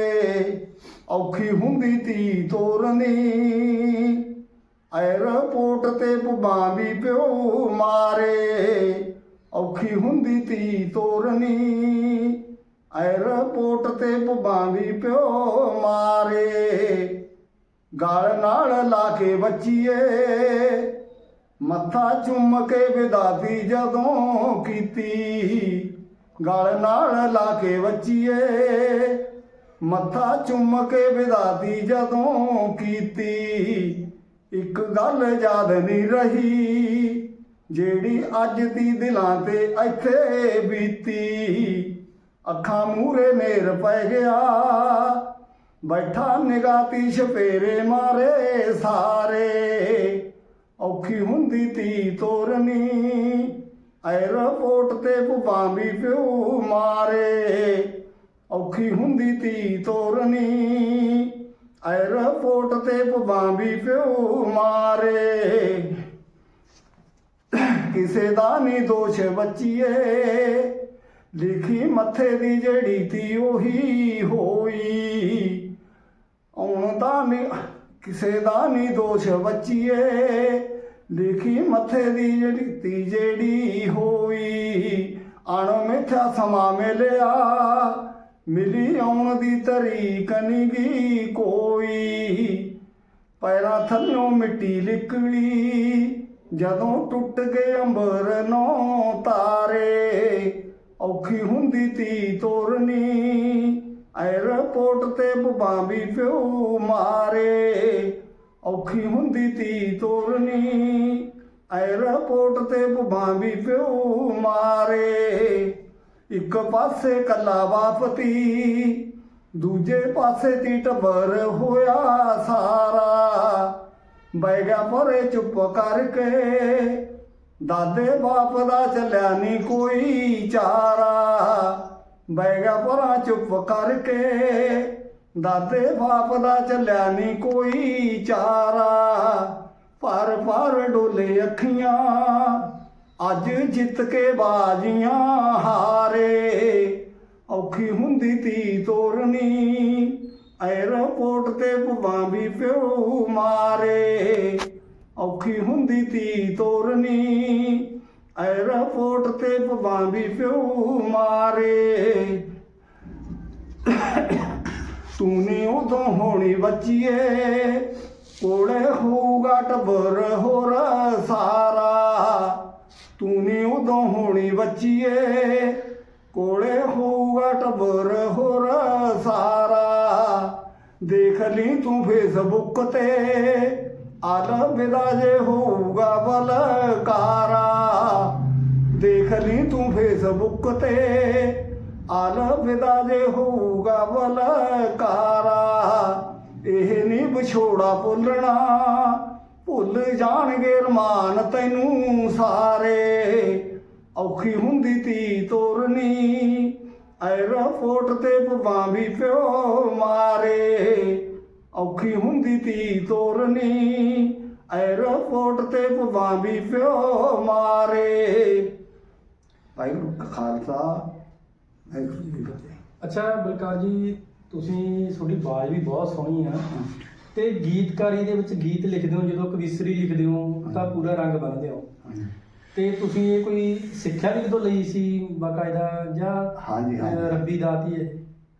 ਔਖੀ ਹੁੰਦੀ ਤੀ ਤੋਰਨੀ 에ਅਰਪੋਰਟ ਤੇ ਪੁਬਾਂ ਵੀ ਪਿਓ ਮਾਰੇ। ਔਖੀ ਹੁੰਦੀ ਤੀ ਤੋਰਨੀ। 에ਅਰਪੋਰਟ ਤੇ ਪੁਬਾਂ ਵੀ ਪਿਓ ਮਾਰੇ। ਗਾਲ ਨਾਲ ਲਾ ਕੇ ਬੱਚੀਏ। ਮੱਥਾ ਚੁੰਮ ਕੇ ਵਿਦਾਤੀ ਜਦੋਂ ਕੀਤੀ। ਗਾਲ ਨਾਲ ਲਾ ਕੇ ਬੱਚੀਏ। ਮੱਥਾ ਚੁੰਮ ਕੇ ਵਿਦਾਤੀ ਜਦੋਂ ਕੀਤੀ। ਇੱਕ ਗੱਲ ਯਾਦ ਨਹੀਂ ਰਹੀ, ਜਿਹੜੀ ਅੱਜ ਦੀ ਦਿਲਾਂ ਤੇ ਇੱਥੇ ਬੀਤੀ। ਅੱਖਾਂ ਮੂਰੇ ਨੇਰ ਪੈ ਗਿਆ, ਬੈਠਾ ਨਿਗਾਤੀ ਛਪੇਰੇ ਮਾਰੇ ਸਾਰੇ। ਔਖੀ ਹੁੰਦੀ ਤੀ ਤੋਰਨੀ ਐਰਪੋਰਟ ਤੇ ਪੁਪਾਂ ਵੀ ਪਿਓ ਮਾਰੇ। ਔਖੀ ਹੁੰਦੀ ਤੀ ਤੋਰਨੀ 에ਅਰਪੋਰਟ ਤੇ ਪੁਪਾਂ ਪਿਓ ਮਾਰੇ। ਕਿਸੇ ਦਾ ਨਹੀਂ ਦੋਸ਼ ਬੱਚੀਏ। ਲਿਖੀ ਮੱਥੇ ਦੀ ਜਿਹੜੀ ਤੀ ਉਹੀ ਹੋਈ। ਆਉਣ ਦਾ ਨਹੀਂ ਕਿਸੇ ਦਾ ਨਹੀਂ ਦੋਸ਼ ਬੱਚੀਏ। ਲਿਖੀ ਮੱਥੇ ਦੀ ਜਿਹੜੀ ਤੀ ਜਿਹੜੀ ਹੋਈ। ਅਣ ਮਿੱਠਾ ਸਮਾਂ ਮਿਲਿਆ। ਮਿਲੀ ਆਉਣ ਦੀ ਧਰੀ ਨੀ ਗੀ ਕੋਈ। ਪੈਰਾਂ ਥੱਲੋਂ ਮਿੱਟੀ ਲਿਕਲੀ, ਜਦੋਂ ਟੁੱਟ ਗਏ ਅੰਬਰ ਨੌ ਤਾਰੇ। ਔਖੀ ਹੁੰਦੀ ਤੀ ਤੋਰਨੀ 에ਅਰਪੋਰਟ ਤੇ ਬੁਬਾਂ ਵੀ ਪਿਓ ਮਾਰੇ। ਔਖੀ ਹੁੰਦੀ ਤੀ ਤੋਰਨੀ, ਐਰਪੋਰਟ ਤੇ ਬੁਬਾਂ ਵੀ ਪਿਓ ਮਾਰੇ। ਇੱਕ ਪਾਸੇ ਕੱਲਾ ਬਾਪਤੀ ਦੂਜੇ ਪਾਸੇ ਤੀ ਟੱਬਰ ਹੋਇਆ ਸਾਰਾ। ਬੈਗਾ ਗਿਆ ਪਰੇ ਚੁੱਪ ਕਰਕੇ, ਦਾਦੇ ਬਾਪ ਦਾ ਚੱਲਿਆ ਨਹੀਂ ਕੋਈ ਚਾਰਾ। ਬਹਿ ਗਿਆ ਚੁੱਪ ਕਰਕੇ, ਦਾਦੇ ਬਾਪ ਦਾ ਚੱਲਿਆ ਨਹੀਂ ਕੋਈ ਚਾਰਾ। ਪਰ ਪਰ ਡੋਲੇ ਅੱਖੀਆਂ ਅੱਜ ਜਿੱਤ ਕੇ ਬਾਜੀਆਂ ਹਾਰੇ। ਔਖੀ ਹੁੰਦੀ ਤੀ ਤੋਰਨੀ ਐਰਪੋਰਟ ਤੇ ਭੁਵਾਂ ਵੀ ਪਿਓ ਮਾਰੇ। ਔਖੀ ਹੁੰਦੀ ਤੀ ਤੋਰਨੀ ਐਰਪੋਰਟ ਤੇ ਭੁਵਾਂ ਵੀ ਪਿਓ ਮਾਰੇ। ਤੂੰ ਨੀ ਉਦੋਂ ਹੋਣੀ ਬੱਚੀਏ, ਕੋਲੇ ਹੋਊਗਾ ਟੱਬਰ ਹੋਰ ਸਾਰਾ। ਤੂੰ ਨੀ ਉਦੋਂ ਹੋਣੀ ਬੱਚੀਏ। ਕੋਲੇ ਹੋਊਗਾ ਟੱਬਰ ਹੋਰ ਸਾਰਾ। ਦੇਖ ਲਈ ਤੂੰ ਫੇਸਬੁੱਕ ਤੇ ਆਲ ਵਿਦਾ ਜੇ ਹੋਊਗਾ ਬਲਕਾਰਾ। ਦੇਖ ਲਈ ਤੂੰ ਫੇਸਬੁੱਕ ਤੇ ਆਲ ਵਿਦਾ ਜੇ ਹੋਊਗਾ ਬਲਕਾਰਾ। ਇਹ ਨਹੀਂ ਵਿਛੋੜਾ ਭੁੱਲਣਾ ਭੁੱਲ ਜਾਣਗੇ ਰਮਾਨ ਤੈਨੂੰ ਸਾਰੇ। ਔਖੀ ਹੁੰਦੀ ਤੀ ਤੋਰਨੀ ਐਰਪੋਰਟ ਤੇ ਪਵਾਂ ਵੀ ਪਿਓ ਮਾਰੇ। ਔਖੀ ਹੁੰਦੀ ਤੀ ਤੋਰਨੀ ਐਰਪੋਰਟ ਤੇ ਪਵਾਂ ਵੀ ਪਿਓ ਮਾਰੇ। ਵਾਹਿਗੁਰੂ ਕਾ ਖਾਲਸਾ, ਵਾਹਿਗੁਰੂ ਜੀ ਕੀ ਫਤਿਹ। ਅੱਛਾ ਬਲਕਾਰ ਜੀ, ਤੁਸੀਂ, ਤੁਹਾਡੀ ਆਵਾਜ਼ ਵੀ ਬਹੁਤ ਸੋਹਣੀ ਆ। ਤੇ ਗੀਤਕਾਰੀ ਦੇ ਵਿੱਚ ਗੀਤ ਲਿਖਦੇ ਹੋ ਜਦੋਂ ਕਵਿਸਰੀ ਲਿਖਦੇ ਹੋ ਤਾਂ ਪੂਰਾ ਰੰਗ ਬੰਨ੍ਹਦੇ ਹੋ। ਤੇ ਤੁਸੀਂ ਇਹ ਕੋਈ ਸਿੱਖਿਆ ਵੀ ਕਿਤੋਂ ਲਈ ਸੀ ਬਾਕਾਇਦਾ ਜਾਂ ਹਾਂਜੀ, ਹਾਂਜੀ। ਰੱਬੀ ਦਾਤ ਹੀ ਹੈ?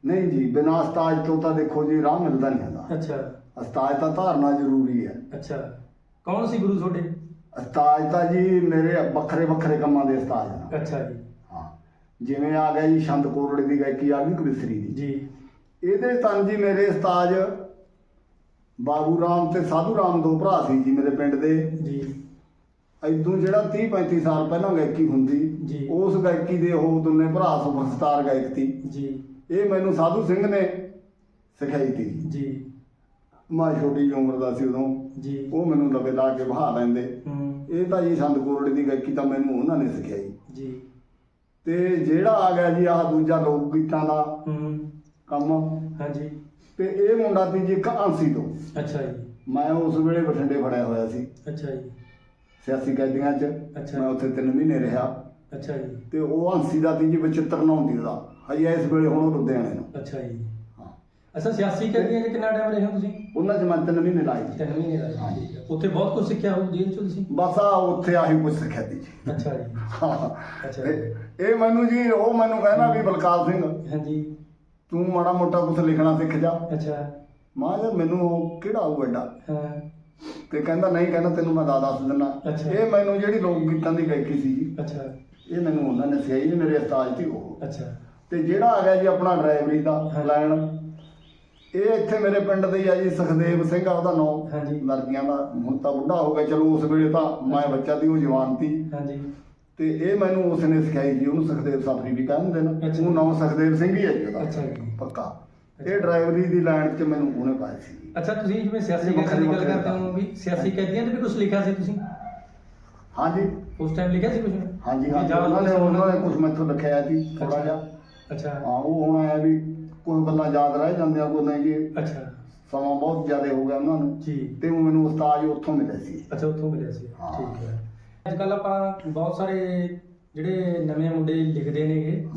ਨਹੀਂ ਜੀ ਬਿਨਾਂ ਉਸਤਾਦ ਤੋਂ ਤਾਂ ਦੇਖੋ ਜੀ ਰਾਹ ਮਿਲਦਾ ਨਹੀਂ ਹੁੰਦਾ। ਅੱਛਾ। ਉਸਤਾਦ ਤਾਂ ਧਾਰਨਾ ਜ਼ਰੂਰੀ ਹੈ। ਅੱਛਾ। ਕੌਣ ਸੀ ਗੁਰੂ ਤੁਹਾਡੇ? ਉਸਤਾਦ ਤਾਂ ਜੀ ਮੇਰੇ ਵੱਖਰੇ ਵੱਖਰੇ ਕੰਮਾਂ ਦੇ ਉਸਤਾਦ ਨੇ ਅੱਛਾ ਜੀ। ਹਾਂ। ਜਿਵੇਂ ਆ ਗਿਆ ਜੀ ਛੰਦ ਕੋਰੜੇ ਦੀ ਗਾਇਕੀ ਆ ਗਈ ਕਵਿਸਰੀ ਦੀ। ਜੀ। ਇਹਦੇ ਤਾਂ ਜੀ ਮੇਰੇ ਉਸਤਾਦ ਬਾਬੂ ਰਾਮ ਤੇ ਸਾਧੂ ਰਾਮ ਦੋ ਭਰਾ ਸੀ ਜੀ ਮੇਰੇ ਪਿੰਡ ਦੇ। ਜੀ। ਇਦੋਂ ਜਿਹੜਾ 30 35 ਸਾਲ ਪਹਿਲਾਂ ਗਾਇਕੀ ਹੁੰਦੀ। ਉਸ ਗਾਇਕੀ ਦੇ ਉਹ ਦੋਨੇ ਭਰਾ ਸੁਪਰਸਟਾਰ ਗਾਇਕ ਸੀ। ਜੀ। ਇਹ ਮੈਨੂੰ ਸਾਧੂ ਸਿੰਘ ਨੇ ਸਿਖਾਈ ਤੀ। ਜੀ। ਮੈਂ ਛੋਟੀ ਉਮਰ ਦਾ ਸੀ ਉਦੋਂ। ਜੀ। ਉਹ ਮੈਨੂੰ ਲਵੇ ਲਾ ਕੇ ਬਹਾ ਲੈਂਦੇ। ਇਹ ਤਾਂ ਜੀ ਛੰਦ ਕੋਰੜੇ ਦੀ ਗਾਇਕੀ ਤਾਂ ਮੈਨੂੰ ਉਹਨਾਂ ਨੇ ਸਿਖਾਈ। ਜੀ। ਤੇ ਜਿਹੜਾ ਆ ਗਿਆ ਜੀ ਆਹ ਦੂਜਾ ਲੋਕ ਗੀਤਾਂ ਦਾ ਹੂੰ। ਕੰਮ। ਹਾਂਜੀ। ਤੇ ਇਹ ਮੁੰਡਾ ਸੀ ਜੀ ਇੱਕ ਆਂਸੀ ਤੋਂ। ਅੱਛਾ ਜੀ। ਮੈਂ ਉਸ ਵੇਲੇ ਬਠਿੰਡੇ ਫੜਿਆ ਹੋਇਆ ਸੀ। ਅੱਛਾ ਜੀ। ਸਿਆਸੀ ਕੈਦੀਆਂ 'ਚ। ਅੱਛਾ। ਮੈਂ ਉੱਥੇ 3 ਮਹੀਨੇ ਰਿਹਾ। ਅੱਛਾ ਜੀ। ਤੇ ਉਹ ਆਂਸੀ ਦਾ ਸੀ ਜੀ ਬਚਿੱਤਰ ਨਹਾਉਂਦੀ ਉਹਦਾ ਹਜੇ ਇਸ ਵੇਲੇ ਹੁਣ ਉਹ ਲੁਧਿਆਣੇ ਨੂੰ। ਅੱਛਾ ਜੀ। ਹਾਂ। ਅੱਛਾ ਸਿਆਸੀ ਕੈਦੀਆਂ 'ਚ ਕਿੰਨਾ ਟਾਈਮ ਰਹੇ ਹੋ ਤੁਸੀਂ? ਉਹਨਾਂ 'ਚ ਮੈਂ 3 ਮਹੀਨੇ ਲਾਏ ਜੀ ਤਿੰਨ ਮਹੀਨੇ ਦਾ ਹਾਂ। ਠੀਕ ਹੈ। ਉੱਥੇ ਬਹੁਤ ਕੁਝ ਸਿੱਖਿਆ ਹੋਊ ਜੇਲ੍ਹ 'ਚ ਤੁਸੀਂ? ਬਸ ਆ ਉੱਥੇ ਆਹੀ ਕੁਝ ਸਿੱਖਿਆ ਤੀ ਜੀ। ਅੱਛਾ ਜੀ। ਹਾਂ। ਅੱਛਾ। ਇਹ ਇਹ ਮੈਨੂੰ ਜੀ ਉਹ ਮੈਨੂੰ ਕਹਿੰਦਾ ਵੀ ਬਲਕਾਰ ਸਿੰਘ। ਹਾਂਜੀ। ਤੂੰ ਮਾੜਾ ਮੋਟਾ ਕੁਝ ਲਿਖਣਾ ਸਿੱਖ ਜਾ। ਅੱਛਾ। ਮਾਂ ਜੀ ਮੈਨੂੰ ਉਹ ਕਿਹੜਾ ਆਊ ਐਡਾ? ਹਾਂ। ਤੇ ਕਹਿੰਦਾ ਨਹੀਂ ਕਹਿੰਦਾ ਤੈਨੂੰ ਮੈਂ ਦਾ ਦੱਸ ਦਿੰਦਾ। ਇਹ ਮੈਨੂੰ ਜਿਹੜੀ ਲੋਕ ਗੀਤਾਂ ਦੀ ਗਾਇਕੀ ਸੀ ਜੀ ਅੱਛਾ। ਇਹ ਮੈਨੂੰ ਉਹਨਾਂ ਨੇ ਸਿਖਾਈ ਇਹ ਮੇਰੇ ਉਸਤਾਦ ਸੀ ਉਹ। ਅੱਛਾ। ਤੇ ਜਿਹੜਾ ਆ ਗਿਆ ਜੀ ਆਪਣਾ ਡਰਾਈਵਰੀ ਦਾ। ਲਾਈਨ ਇਹ ਇੱਥੇ ਮੇਰੇ ਪਿੰਡ ਦੇ ਹੀ ਆ ਜੀ ਸੁਖਦੇਵ ਸਿੰਘ ਆ ਉਹਦਾ ਨਾਮ ਹਾਂਜੀ। ਲੜਕੀਆਂ ਦਾ ਹੁਣ ਤਾਂ ਬੁੱਢਾ ਹੋ ਗਿਆ ਚਲੋ ਉਸ ਵੇਲੇ ਤਾਂ ਮੈਂ ਬੱਚਾ ਸੀ ਉਹ ਜਵਾਨ ਸੀ। ਹਾਂਜੀ। ਤੇ ਇਹ ਮੈਨੂੰ ਉਸ ਨੇ ਸਿਖਾਈ ਜੀ ਉਹਨੂੰ ਸੁਖਦੇਵ ਸਾਫਰੀ ਵੀ ਕਹਿੰਦੇ ਨੇ ਅੱਛਾ। ਉਹ ਨਾਮ ਸੁਖਦੇਵ ਸਿੰਘ ਹੀ ਹੈ ਜੀ ਉਹਦਾ। ਅੱਛਾ ਜੀ। ਪੱਕਾ। ਇਹ ਡਰਾਈਵਰੀ ਦੀ ਲਾਈਨ 'ਚ ਮੈਨੂੰ ਉਹਨੇ ਪਾਇਆ ਸੀ। ਜੀ। ਅੱਛਾ ਤੁਸੀਂ ਜਿਵੇਂ ਸਿਆਸੀ ਇਹ ਵੱਖਰੇ ਕੈਦੀਆਂ ਦੀ ਗੱਲ ਵੱਖਰੇ ਕਰਦੇ ਹੋ ਵੀ ਸਿਆਸੀ ਕੈਦੀਆਂ ਤੇ ਵੀ ਕੁਝ ਲਿਖਿਆ ਸੀ ਤੁਸੀਂ? ਹਾਂਜੀ। ਉਸ ਟਾਈਮ ਲਿਖਿਆ ਸੀ ਕੁਝ ਹਾਂਜੀ ਹਾਂਜੀ। ਉਹਨਾਂ ਨੇ ਉਹਨਾਂ ਨੇ ਕੁਝ ਮੈਥੋਂ ਲਿਖਿਆ ਸੀ ਥੋੜਾ। ਜਿਹਾ। ਅੱਛਾ। ਹਾਂ ਉਹ ਹੁਣ ਆਇਆ ਵੀ ਕੋਈ ਗੱਲਾਂ ਯਾਦ ਰਹਿ ਜਾਂਦੀਆਂ ਕੋਈ ਨਹੀਂ ਜੀ। ਅੱਛਾ। ਸਮਾਂ ਬਹੁਤ ਜ਼ਿਆਦਾ ਹੋ ਗਿਆ ਉਹਨਾਂ ਨੂੰ। ਜੀ। ਤੇ ਉਹ ਮੈਨੂੰ ਉਸਤਾਦ ਉੱਥੋਂ ਮਿਲੇ ਸੀ। ਅੱਛਾ ਉੱਥੋਂ ਮਿਲਿਆ ਸੀ। ਹਾਂ। ਠੀਕ ਹੈ। ਅੱਜ ਕੱਲ ਆਪਾਂ ਬਹੁਤ ਸਾਰੇ ਜਿਹੜੇ ਨਵੇਂ ਮੁੰਡੇ ਲਿਖਦੇ ਨੇਗੇ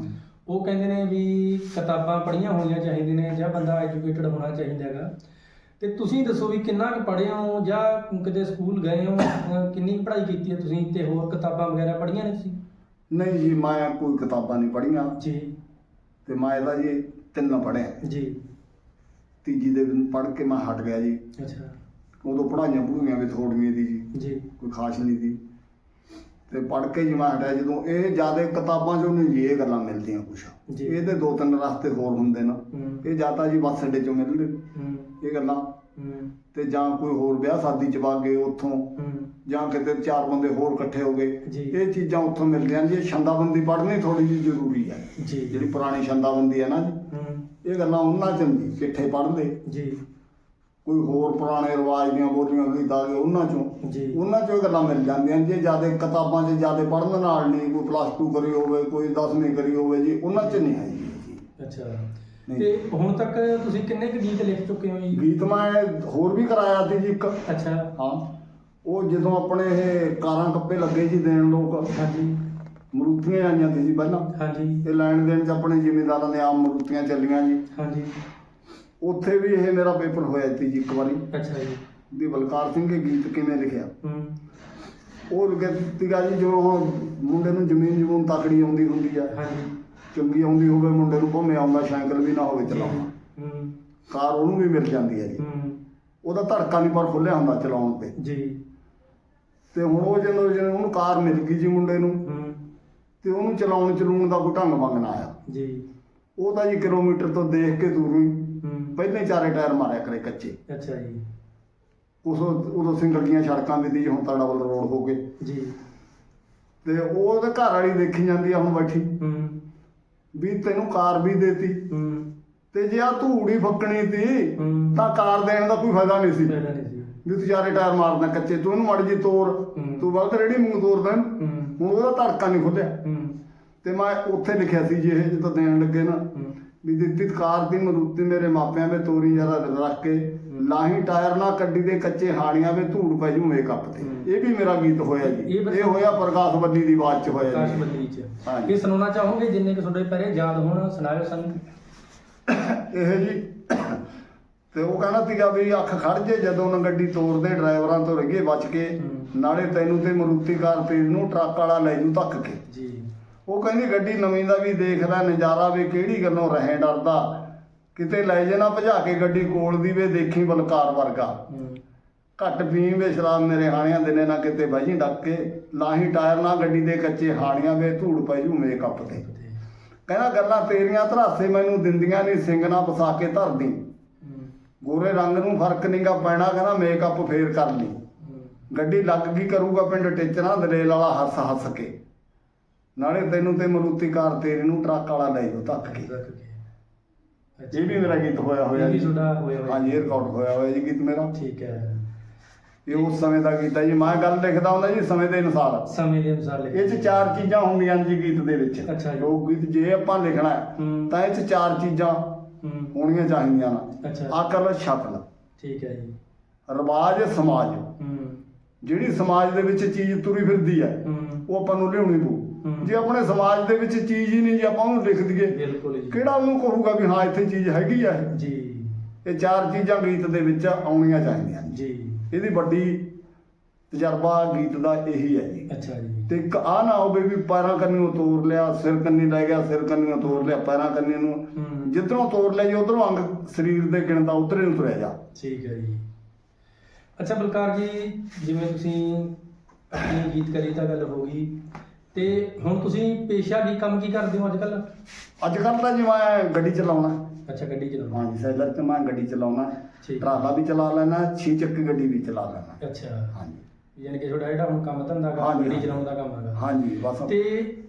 ਉਹ ਕਹਿੰਦੇ ਨੇ ਵੀ ਕਿਤਾਬਾਂ ਪੜ੍ਹੀਆਂ ਹੋਣੀਆਂ ਚਾਹੀਦੀਆਂ ਨੇ ਜਾਂ ਬੰਦਾ ਐਜੂਕੇਟਡ ਹੋਣਾ ਚਾਹੀਦਾ ਹੈਗਾ। ਤੇ ਤੁਸੀਂ ਦੱਸੋ ਵੀ ਕਿੰਨਾ ਕੁ ਪੜ੍ਹੇ ਹੋ ਜਾਂ ਕਿਤੇ ਸਕੂਲ ਗਏ ਹੋ ਕਿੰਨੀ ਪੜ੍ਹਾਈ ਕੀਤੀ ਹੈ ਤੁਸੀਂ ਤੇ ਹੋਰ ਕਿਤਾਬਾਂ ਵਗੈਰਾ ਪੜ੍ਹੀਆਂ ਨੇ ਤੁਸੀਂ? ਨਹੀਂ ਜੀ ਮੈਂ ਕੋਈ ਕਿਤਾਬਾਂ ਨਹੀਂ ਪੜ੍ਹੀਆਂ। ਜੀ। ਤੇ ਮੈਂ ਇਹਦਾ ਜੀ ਤਿੰਨ ਪੜ੍ਹਿਆ ਜੀ। ਤੀਜੀ ਦੇ ਦਿਨ ਪੜ੍ਹ ਕੇ ਮੈਂ ਹਟ ਗਿਆ ਜੀ। ਅੱਛਾ। ਉਦੋਂ ਪੜ੍ਹਾਈਆਂ ਪੜੂਈਆਂ ਵੀ ਥੋੜੀਆਂ ਦੀ ਜੀ। ਜੀ। ਕੋਈ ਖਾਸ ਨਹੀਂ ਸੀ। ਤੇ ਪੜ੍ਹ ਕੇ ਜੀ ਮੈਂ ਹਟਿਆ ਜਦੋਂ ਇਹ ਜ਼ਿਆਦਾ ਕਿਤਾਬਾਂ 'ਚੋਂ ਨਹੀਂ ਜੀ ਇਹ ਗੱਲਾਂ ਮਿਲਦੀਆਂ ਕੁਛ। ਜੀ। ਇਹਦੇ ਦੋ ਤਿੰਨ ਰਸਤੇ ਹੋਰ ਹੁੰਦੇ ਨੇ। ਹੂੰ। ਇਹ ਜਾਂ ਤਾਂ ਜੀ ਬੱਸ ਅੱਡੇ 'ਚੋਂ ਮਿਲਦੇ ਹੂੰ। ਇਹ ਗੱਲਾਂ। ਹੂੰ। ਤੇ ਜਾਂ ਕੋਈ ਹੋਰ ਵਿਆਹ ਸ਼ਾਦੀ ਚ ਵਗ ਗਏ ਉੱਥੋਂ। ਹੂੰ। ਜਾਂ ਕਿਤੇ ਚਾਰ ਬੰਦੇ ਹੋਰ ਇਕੱਠੇ ਹੋ ਗਏ। ਜੀ। ਇਹ ਚੀਜ਼ਾਂ ਉੱਥੋਂ ਮਿਲ ਜਾਂਦੀਆਂ ਛੰਦਾਬੰਦੀ ਪੜ੍ਹਨੀ ਥੋੜੀ ਜਿਹੀ ਜ਼ਰੂਰੀ ਹੈ। ਜੀ। ਜਿਹੜੀ ਪੁਰਾਣੀ ਛੰਦਾਬੰਦੀ ਹੈ ਨਾ ਜੀ। ਹੂੰ। ਇਹ ਗੱਲਾਂ ਉਹਨਾਂ ਚ ਨਹੀਂ ਕਿੱਥੇ ਪੜ੍ਹਦੇ। ਜੀ। ਕੋਈ ਹੋਰ ਪੁਰਾਣੇ ਰਿਵਾਜ ਦੀਆਂ ਬੋਲੀਆਂ ਗੀਤ ਆ ਗਏ ਉਹਨਾਂ ਚੋਂ। ਉਹਨਾਂ ਚੋਂ ਗੱਲਾਂ ਮਿਲ ਜਾਂਦੀਆਂ ਜੇ ਜ਼ਿਆਦਾ ਕਿਤਾਬਾਂ 'ਚ ਜ਼ਿਆਦਾ ਪੜ੍ਹਨ ਨਾਲ ਨਹੀਂ ਕੋਈ ਪਲੱਸ 2 ਕਰੀ ਹੋਵੇ ਕੋਈ 10ਵੀਂ ਕਰੀ ਹੋਵੇ ਜੀ ਉਹਨਾਂ 'ਚ ਨਹੀਂ ਚੀਜ਼। ਅੱਛਾ। ਤੇ ਹੁਣ ਤੱਕ ਤੁਸੀਂ ਕਿੰਨੇ ਕੁ ਗੀਤ ਲਿਖ ਚੁੱਕੇ ਹੋ ਜੀ? ਗੀਤ ਮੈਂ ਹੋਰ ਵੀ ਕਰਾਇਆ ਸੀ ਜੀ ਇੱਕ। ਅੱਛਾ। ਹਾਂ। ਉਹ ਜਦੋਂ ਆਪਣੇ ਇਹ ਕਾਰਾਂ ਕੱਪੇ ਲੱਗੇ ਸੀ ਦੇਣ ਲੋਕ। ਹਾਂਜੀ। ਮਰੂਤੀਆਂ ਆਈਆਂ ਸੀ ਪਹਿਲਾਂ। ਹਾਂਜੀ। ਇਹ ਲੈਣ ਦੇਣ 'ਚ ਆਪਣੇ ਜ਼ਿਮੀਂਦਾਰਾਂ ਦੇ ਆਮ ਮਰੂਤੀਆਂ ਚੱਲੀਆਂ ਜੀ। ਹਾਂਜੀ। ਉੱਥੇ ਵੀ ਇਹ ਮੇਰਾ ਪੇਪਰ ਹੋਇਆ ਸੀ ਜੀ ਇੱਕ ਵਾਰੀ। ਅੱਛਾ ਜੀ। ਵੀ ਬਲਕਾਰ ਸਿੰਘ ਇਹ ਗੀਤ ਕਿਵੇਂ ਲਿਖਿਆ? ਹੂੰ। ਉਹ ਲਿਖਿਆ ਜੀ ਜਿਵੇਂ ਹੁਣ ਮੁੰਡੇ ਨੂੰ ਜ਼ਮੀਨ ਜਮੂਨ ਤਕੜੀ ਆਉਂਦੀ ਹੁੰਦੀ ਆ ਹਾਂਜੀ। ਚੰਗੀ ਆਉਂਦੀ ਹੋਵੇ ਮੁੰਡੇ ਨੂੰ ਭਾਵੇਂ ਆਉਂਦਾ ਸਾਈਕਲ ਵੀ ਨਾ ਹੋਵੇ ਚਲਾਉਣਾ। ਹੂੰ। ਕਾਰ ਉਹਨੂੰ ਵੀ ਮਿਲ ਜਾਂਦੀ ਹੈ ਜੀ। ਹੂੰ। ਉਹਦਾ ਧੜਕਾ ਨਹੀਂ ਪਰ ਖੁੱਲਿਆ ਹੁੰਦਾ ਚਲਾਉਣ ਤੇ। ਜੀ। ਤੇ ਹੁਣ ਉਹ ਜਦੋਂ ਜਦੋਂ ਉਹਨੂੰ ਕਾਰ ਮਿਲ ਗਈ ਜੀ ਮੁੰਡੇ ਨੂੰ ਹੂੰ। ਤੇ ਉਹਨੂੰ ਚਲਾਉਣ ਚਲਾਉਣ ਦਾ ਕੋਈ ਢੰਗ ਮੰਗਣਾ ਆਇਆ। ਜੀ। ਉਹ ਤਾਂ ਜੀ ਕਿਲੋਮੀਟਰ ਤੋਂ ਦੇਖ ਕੇ ਦੂਰੋਂ ਹੂੰ ਪਹਿਲੇ ਹੀ ਚਾਰੇ ਟਾਇਰ ਮਾਰਿਆ ਕਰੇ ਕੱਚੇ। ਅੱਛਾ ਜੀ। ਉਸ ਉਦੋਂ ਸਿੰਗਲੀਆਂ ਸੜਕਾਂ ਵੀ ਦੀ ਹੁਣ ਤਾਂ ਡਬਲ ਰੋਡ ਹੋ ਗਏ। ਜੀ। ਤੇ ਉਹ ਉਹਦੇ ਘਰ ਵਾਲੀ ਦੇਖੀ ਜਾਂਦੀ ਆ ਹੁਣ ਬੈਠੀ। ਹੂੰ। ਵੀ ਤੈਨੂੰ ਕਾਰ ਵੀ ਦੇਤੀ। ਹੂੰ। ਤੇ ਜੇ ਆ ਧੂੜੀ ਫੱਕਣੀ ਤੀ ਹੂੰ। ਤਾਂ ਕਾਰ ਦੇਣ ਦਾ ਕੋਈ ਫਾਇਦਾ ਨਹੀਂ ਸੀ। ਨਹੀਂ ਸੀ। ਵੀ ਤੂੰ ਚਾਰੇ ਟਾਇਰ ਮਾਰਦਾ ਕੱਚੇ ਤੂੰ ਉਹਨੂੰ ਮੜ ਜੀ ਹੂੰ। ਤੂੰ ਬਲਦ ਰੇੜੀ ਮੂੰਹ ਤੋੜ ਦੇਣ। ਹੂੰ। ਹੁਣ ਉਹਦਾ ਧੜਕਾ ਨਹੀਂ ਖੁੱਲਿਆ। ਹੂੰ। ਤੇ ਮੈਂ ਉੱਥੇ ਲਿਖਿਆ ਸੀ ਜੀ ਇਹ ਜਦੋਂ ਦੇਣ ਲੱਗੇ ਨਾ। ਹੂੰ। ਵੀ ਦਿੱਤੀ ਕਾਰ ਦੀ ਮਰੂਤੀ ਮੇਰੇ ਮਾਪਿਆਂ ਵੇ ਤੋਰੀ ਜਰਾ ਰੱਖ ਕੇ ਲਾਹੀ ਟਾਇਰ ਨਾ ਕੱਢੀ ਦੇ ਕੱਚੇ ਹਾਣੀਆਂ ਵੇ ਧੂੜ ਪੈ ਜੂ ਮੇਕਅਪ ਤੇ। ਇਹ ਵੀ ਮੇਰਾ ਗੀਤ ਹੋਇਆ ਜੀ। ਇਹ ਹੋਇਆ ਪ੍ਰਕਾਸ਼ ਬੱਲੀ ਦੀ ਆਵਾਜ਼ ਚ ਹੋਇਆ ਜੀ। ਬੱਲੀ ਚ। ਹਾਂਜੀ। ਇਹ ਸੁਣਾਉਣਾ ਚਾਹੋਗੇ ਜਿੰਨੇ ਕਿ ਤੁਹਾਡੇ ਪਹਿਰੇ ਯਾਦ ਹੋਣ ਸੁਣਾਇਓ ਸਾਨੂੰ? ਇਹ ਜੀ ਤੇ ਉਹ ਕਹਿੰਦਾ ਸੀਗਾ ਵੀ ਅੱਖ ਖੜ ਜੇ ਜਦੋਂ ਨਾ ਗੱਡੀ ਤੋੜਦੇ ਡਰਾਈਵਰਾਂ ਤੋਂ ਰਹੀਏ ਬਚ ਕੇ। ਨਾਲੇ ਤੈਨੂੰ ਤੇ ਮਰੂਤੀ ਕਾਰ ਤੇਰੀ ਨੂੰ ਟਰੱਕ ਵਾਲਾ ਲੈ ਜੂ ਧੱਕ ਕੇ। ਜੀ। ਉਹ ਕਹਿੰਦੀ ਗੱਡੀ ਨਵੀਂ ਦਾ ਵੀ ਦੇਖ ਲੈ ਨਜ਼ਾਰਾ ਵੀ ਕਿਹੜੀ ਗੱਲੋਂ ਰਹੇ ਡਰਦਾ। ਕਿਤੇ ਲੈ ਜੇ ਨਾ ਭਜਾ ਕੇ ਗੱਡੀ ਕੋਲ ਦੀ ਵੇ ਦੇਖੀ ਬਲਕਾਰ ਵਰਗਾ। ਘੱਟ ਪੀਂ ਵੇ ਸ਼ਰਾਬ ਮੇਰੇ ਹਾਣੀਆਂ ਦਿਨੇ ਨਾ ਕਿਤੇ ਬਾਜੀ ਡੱਕ ਕੇ ਲਾਹੀ ਟਾਇਰ ਨਾ ਗੱਡੀ ਦੇ ਕੱਚੇ ਹਾਣੀਆਂ ਵੇ ਧੂੜ ਪੈ ਜੂ ਮੇਕਅਪ ਤੇ। ਕਹਿੰਦਾ ਗੱਲਾਂ ਤੇਰੀਆਂ ਧਰਾਸੇ ਮੈਨੂੰ ਦਿੰਦੀਆਂ ਨਹੀਂ ਸਿੰਘ ਨਾ ਫਸਾ ਕੇ ਧਰਦੀ। ਗੋਰੇ ਰੰਗ ਨੂੰ ਫ਼ਰਕ ਨਹੀਂਗਾ ਪੈਣਾ ਕਹਿੰਦਾ ਮੇਕਅਪ ਫੇਰ ਕਰ ਲਈ। ਗੱਡੀ ਲੱਗ ਗਈ ਕਰੂਗਾ ਪਿੰਡ ਟੇਚਣਾ ਦਲੇਲ ਵਾਲਾ ਹੱਸ ਹੱਸ ਕੇ। ਨਾਲੇ ਤੈਨੂੰ ਤੇ ਮਰੂਤੀ ਕਾਰ ਤੇਰੀ ਨੂੰ ਟਰੱਕ ਵਾਲਾ ਲੈ ਜਾਓ ਧੱਕ ਕੇ। ਇਹ ਵੀ ਮੇਰਾ ਗੀਤ ਹੋਇਆ ਹੋਇਆ ਜੀ। ਤੁਹਾਡਾ ਹੋਇਆ ਹੋਇਆ ਹਾਂਜੀ ਇਹ ਰਿਕਾਰਡ ਹੋਇਆ ਹੋਇਆ ਜੀ ਗੀਤ ਮੇਰਾ। ਠੀਕ ਹੈ। ਇਹ ਉਸ ਸਮੇਂ ਦਾ ਗੀਤ ਹੈ ਜੀ। ਮੈਂ ਗੱਲ ਲਿਖਦਾ ਹੁੰਦਾ ਜੀ ਸਮੇਂ ਦੇ ਅਨੁਸਾਰ। ਸਮੇਂ ਦੇ ਅਨੁਸਾਰ ਲਿਖਿਆ ਇਹ ਚ ਚਾਰ ਚੀਜ਼ਾਂ ਹੁੰਦੀਆਂ ਜੀ ਗੀਤ ਦੇ ਵਿੱਚ। ਅੱਛਾ। ਲੋਕ ਗੀਤ ਜੇ ਆਪਾਂ ਲਿਖਣਾ ਤਾਂ ਇਹ ਚ ਚਾਰ ਚੀਜ਼ਾਂ ਹੋਣੀਆਂ ਚਾਹੀਦੀਆਂ ਨੇ। ਸ਼ਕਲ। ਠੀਕ ਹੈ ਜੀ। ਰਿਵਾਜ ਸਮਾਜ। ਜਿਹੜੀ ਸਮਾਜ ਦੇ ਵਿੱਚ ਚੀਜ਼ ਤੁਰੀ ਫਿਰਦੀ ਹੈ। ਉਹ ਆਪਾਂ ਨੂੰ ਲਿਆਉਣੀ। ਪਊ। ਜੇ ਆਪਣੇ ਸਮਾਜ ਦੇ ਵਿੱਚ ਚੀਜ਼ ਹੀ ਨਹੀਂ ਜੇ ਆਪਾਂ ਉਹਨੂੰ ਲਿਖ ਦਈਏ ਬਿਲਕੁਲ ਜੀ। ਕਿਹੜਾ ਉਹਨੂੰ ਕਹੂਗਾ ਵੀ ਹਾਂ ਇੱਥੇ ਚੀਜ਼ ਹੈਗੀ ਆ ਇਹ? ਜੀ। ਇਹ ਚਾਰ ਚੀਜ਼ਾਂ ਗੀਤ ਦੇ ਵਿੱਚ ਆਉਣੀਆਂ ਚਾਹੀਦੀਆਂ ਨੇ। ਜੀ। ਇਹਦੀ ਵੱਡੀ ਤਜਰਬਾ ਗੀਤ ਦਾ ਇਹੀ ਹੈ ਜੀ। ਅੱਛਾ ਜੀ। ਤੇ ਇੱਕ ਆ ਨਾ ਹੋਵੇ ਵੀ ਪੈਰਾਂ ਕੰਨੀਓ ਤੋੜ ਲਿਆ ਸਿਰ ਕੰਨੀ ਲੈ ਗਿਆ ਸਿਰ ਕੰਨੀਓ ਤੋੜ ਲਿਆ ਪੈਰਾਂ ਕੰਨੀ ਨੂੰ। ਹੂੰ। ਜਿੱਧਰੋਂ ਤੋੜ ਲਿਆ ਜੀ ਉਧਰੋਂ ਅੰਗ ਸਰੀਰ ਦੇ ਗਿਣਦਾ ਉਧਰੇ ਨੂੰ ਤੁਰਿਆ ਜਾ। ਠੀਕ ਹੈ ਜੀ। ਅੱਛਾ ਬਲਕਾਰ ਜੀ ਜਿਵੇਂ ਤੁਸੀਂ ਆਪਣੀ ਗੀਤਕਾਰੀ ਤਾਂ ਗੱਲ ਹੋ ਗਈ ਤੇ ਹੁਣ ਤੁਸੀਂ ਪੇਸ਼ਾ ਕੀ ਕੰਮ ਕੀ ਕਰਦੇ ਹੋ ਅੱਜ ਕੱਲ ਅੱਜ ਕੱਲ੍ਹ ਤਾਂ ਜੀ ਮੈਂ ਗੱਡੀ ਚਲਾਉਣਾ। ਅੱਛਾ ਗੱਡੀ ਚਲਾਉਣਾ। ਹਾਂਜੀ ਸੈਲਰ 'ਚ ਮੈਂ ਗੱਡੀ ਚਲਾਉਣਾ। ਠੀਕ। ਟਰਾਲਾ ਵੀ ਚਲਾ ਲੈਣਾ ਛੇ ਚੱਕੀ ਗੱਡੀ ਵੀ ਚਲਾ ਲੈਣਾ। ਅੱਛਾ। ਹਾਂਜੀ। ਯਾਨੀ ਕਿ ਤੁਹਾਡਾ ਜਿਹੜਾ ਹੁਣ ਕੰਮ ਧੰਦਾ ਗਾ ਹਾਂਜੀ, ਗੱਡੀ। ਚਲਾਉਣ ਦਾ ਕੰਮ ਹੈਗਾ। ਹਾਂਜੀ ਬਸ। ਤੇ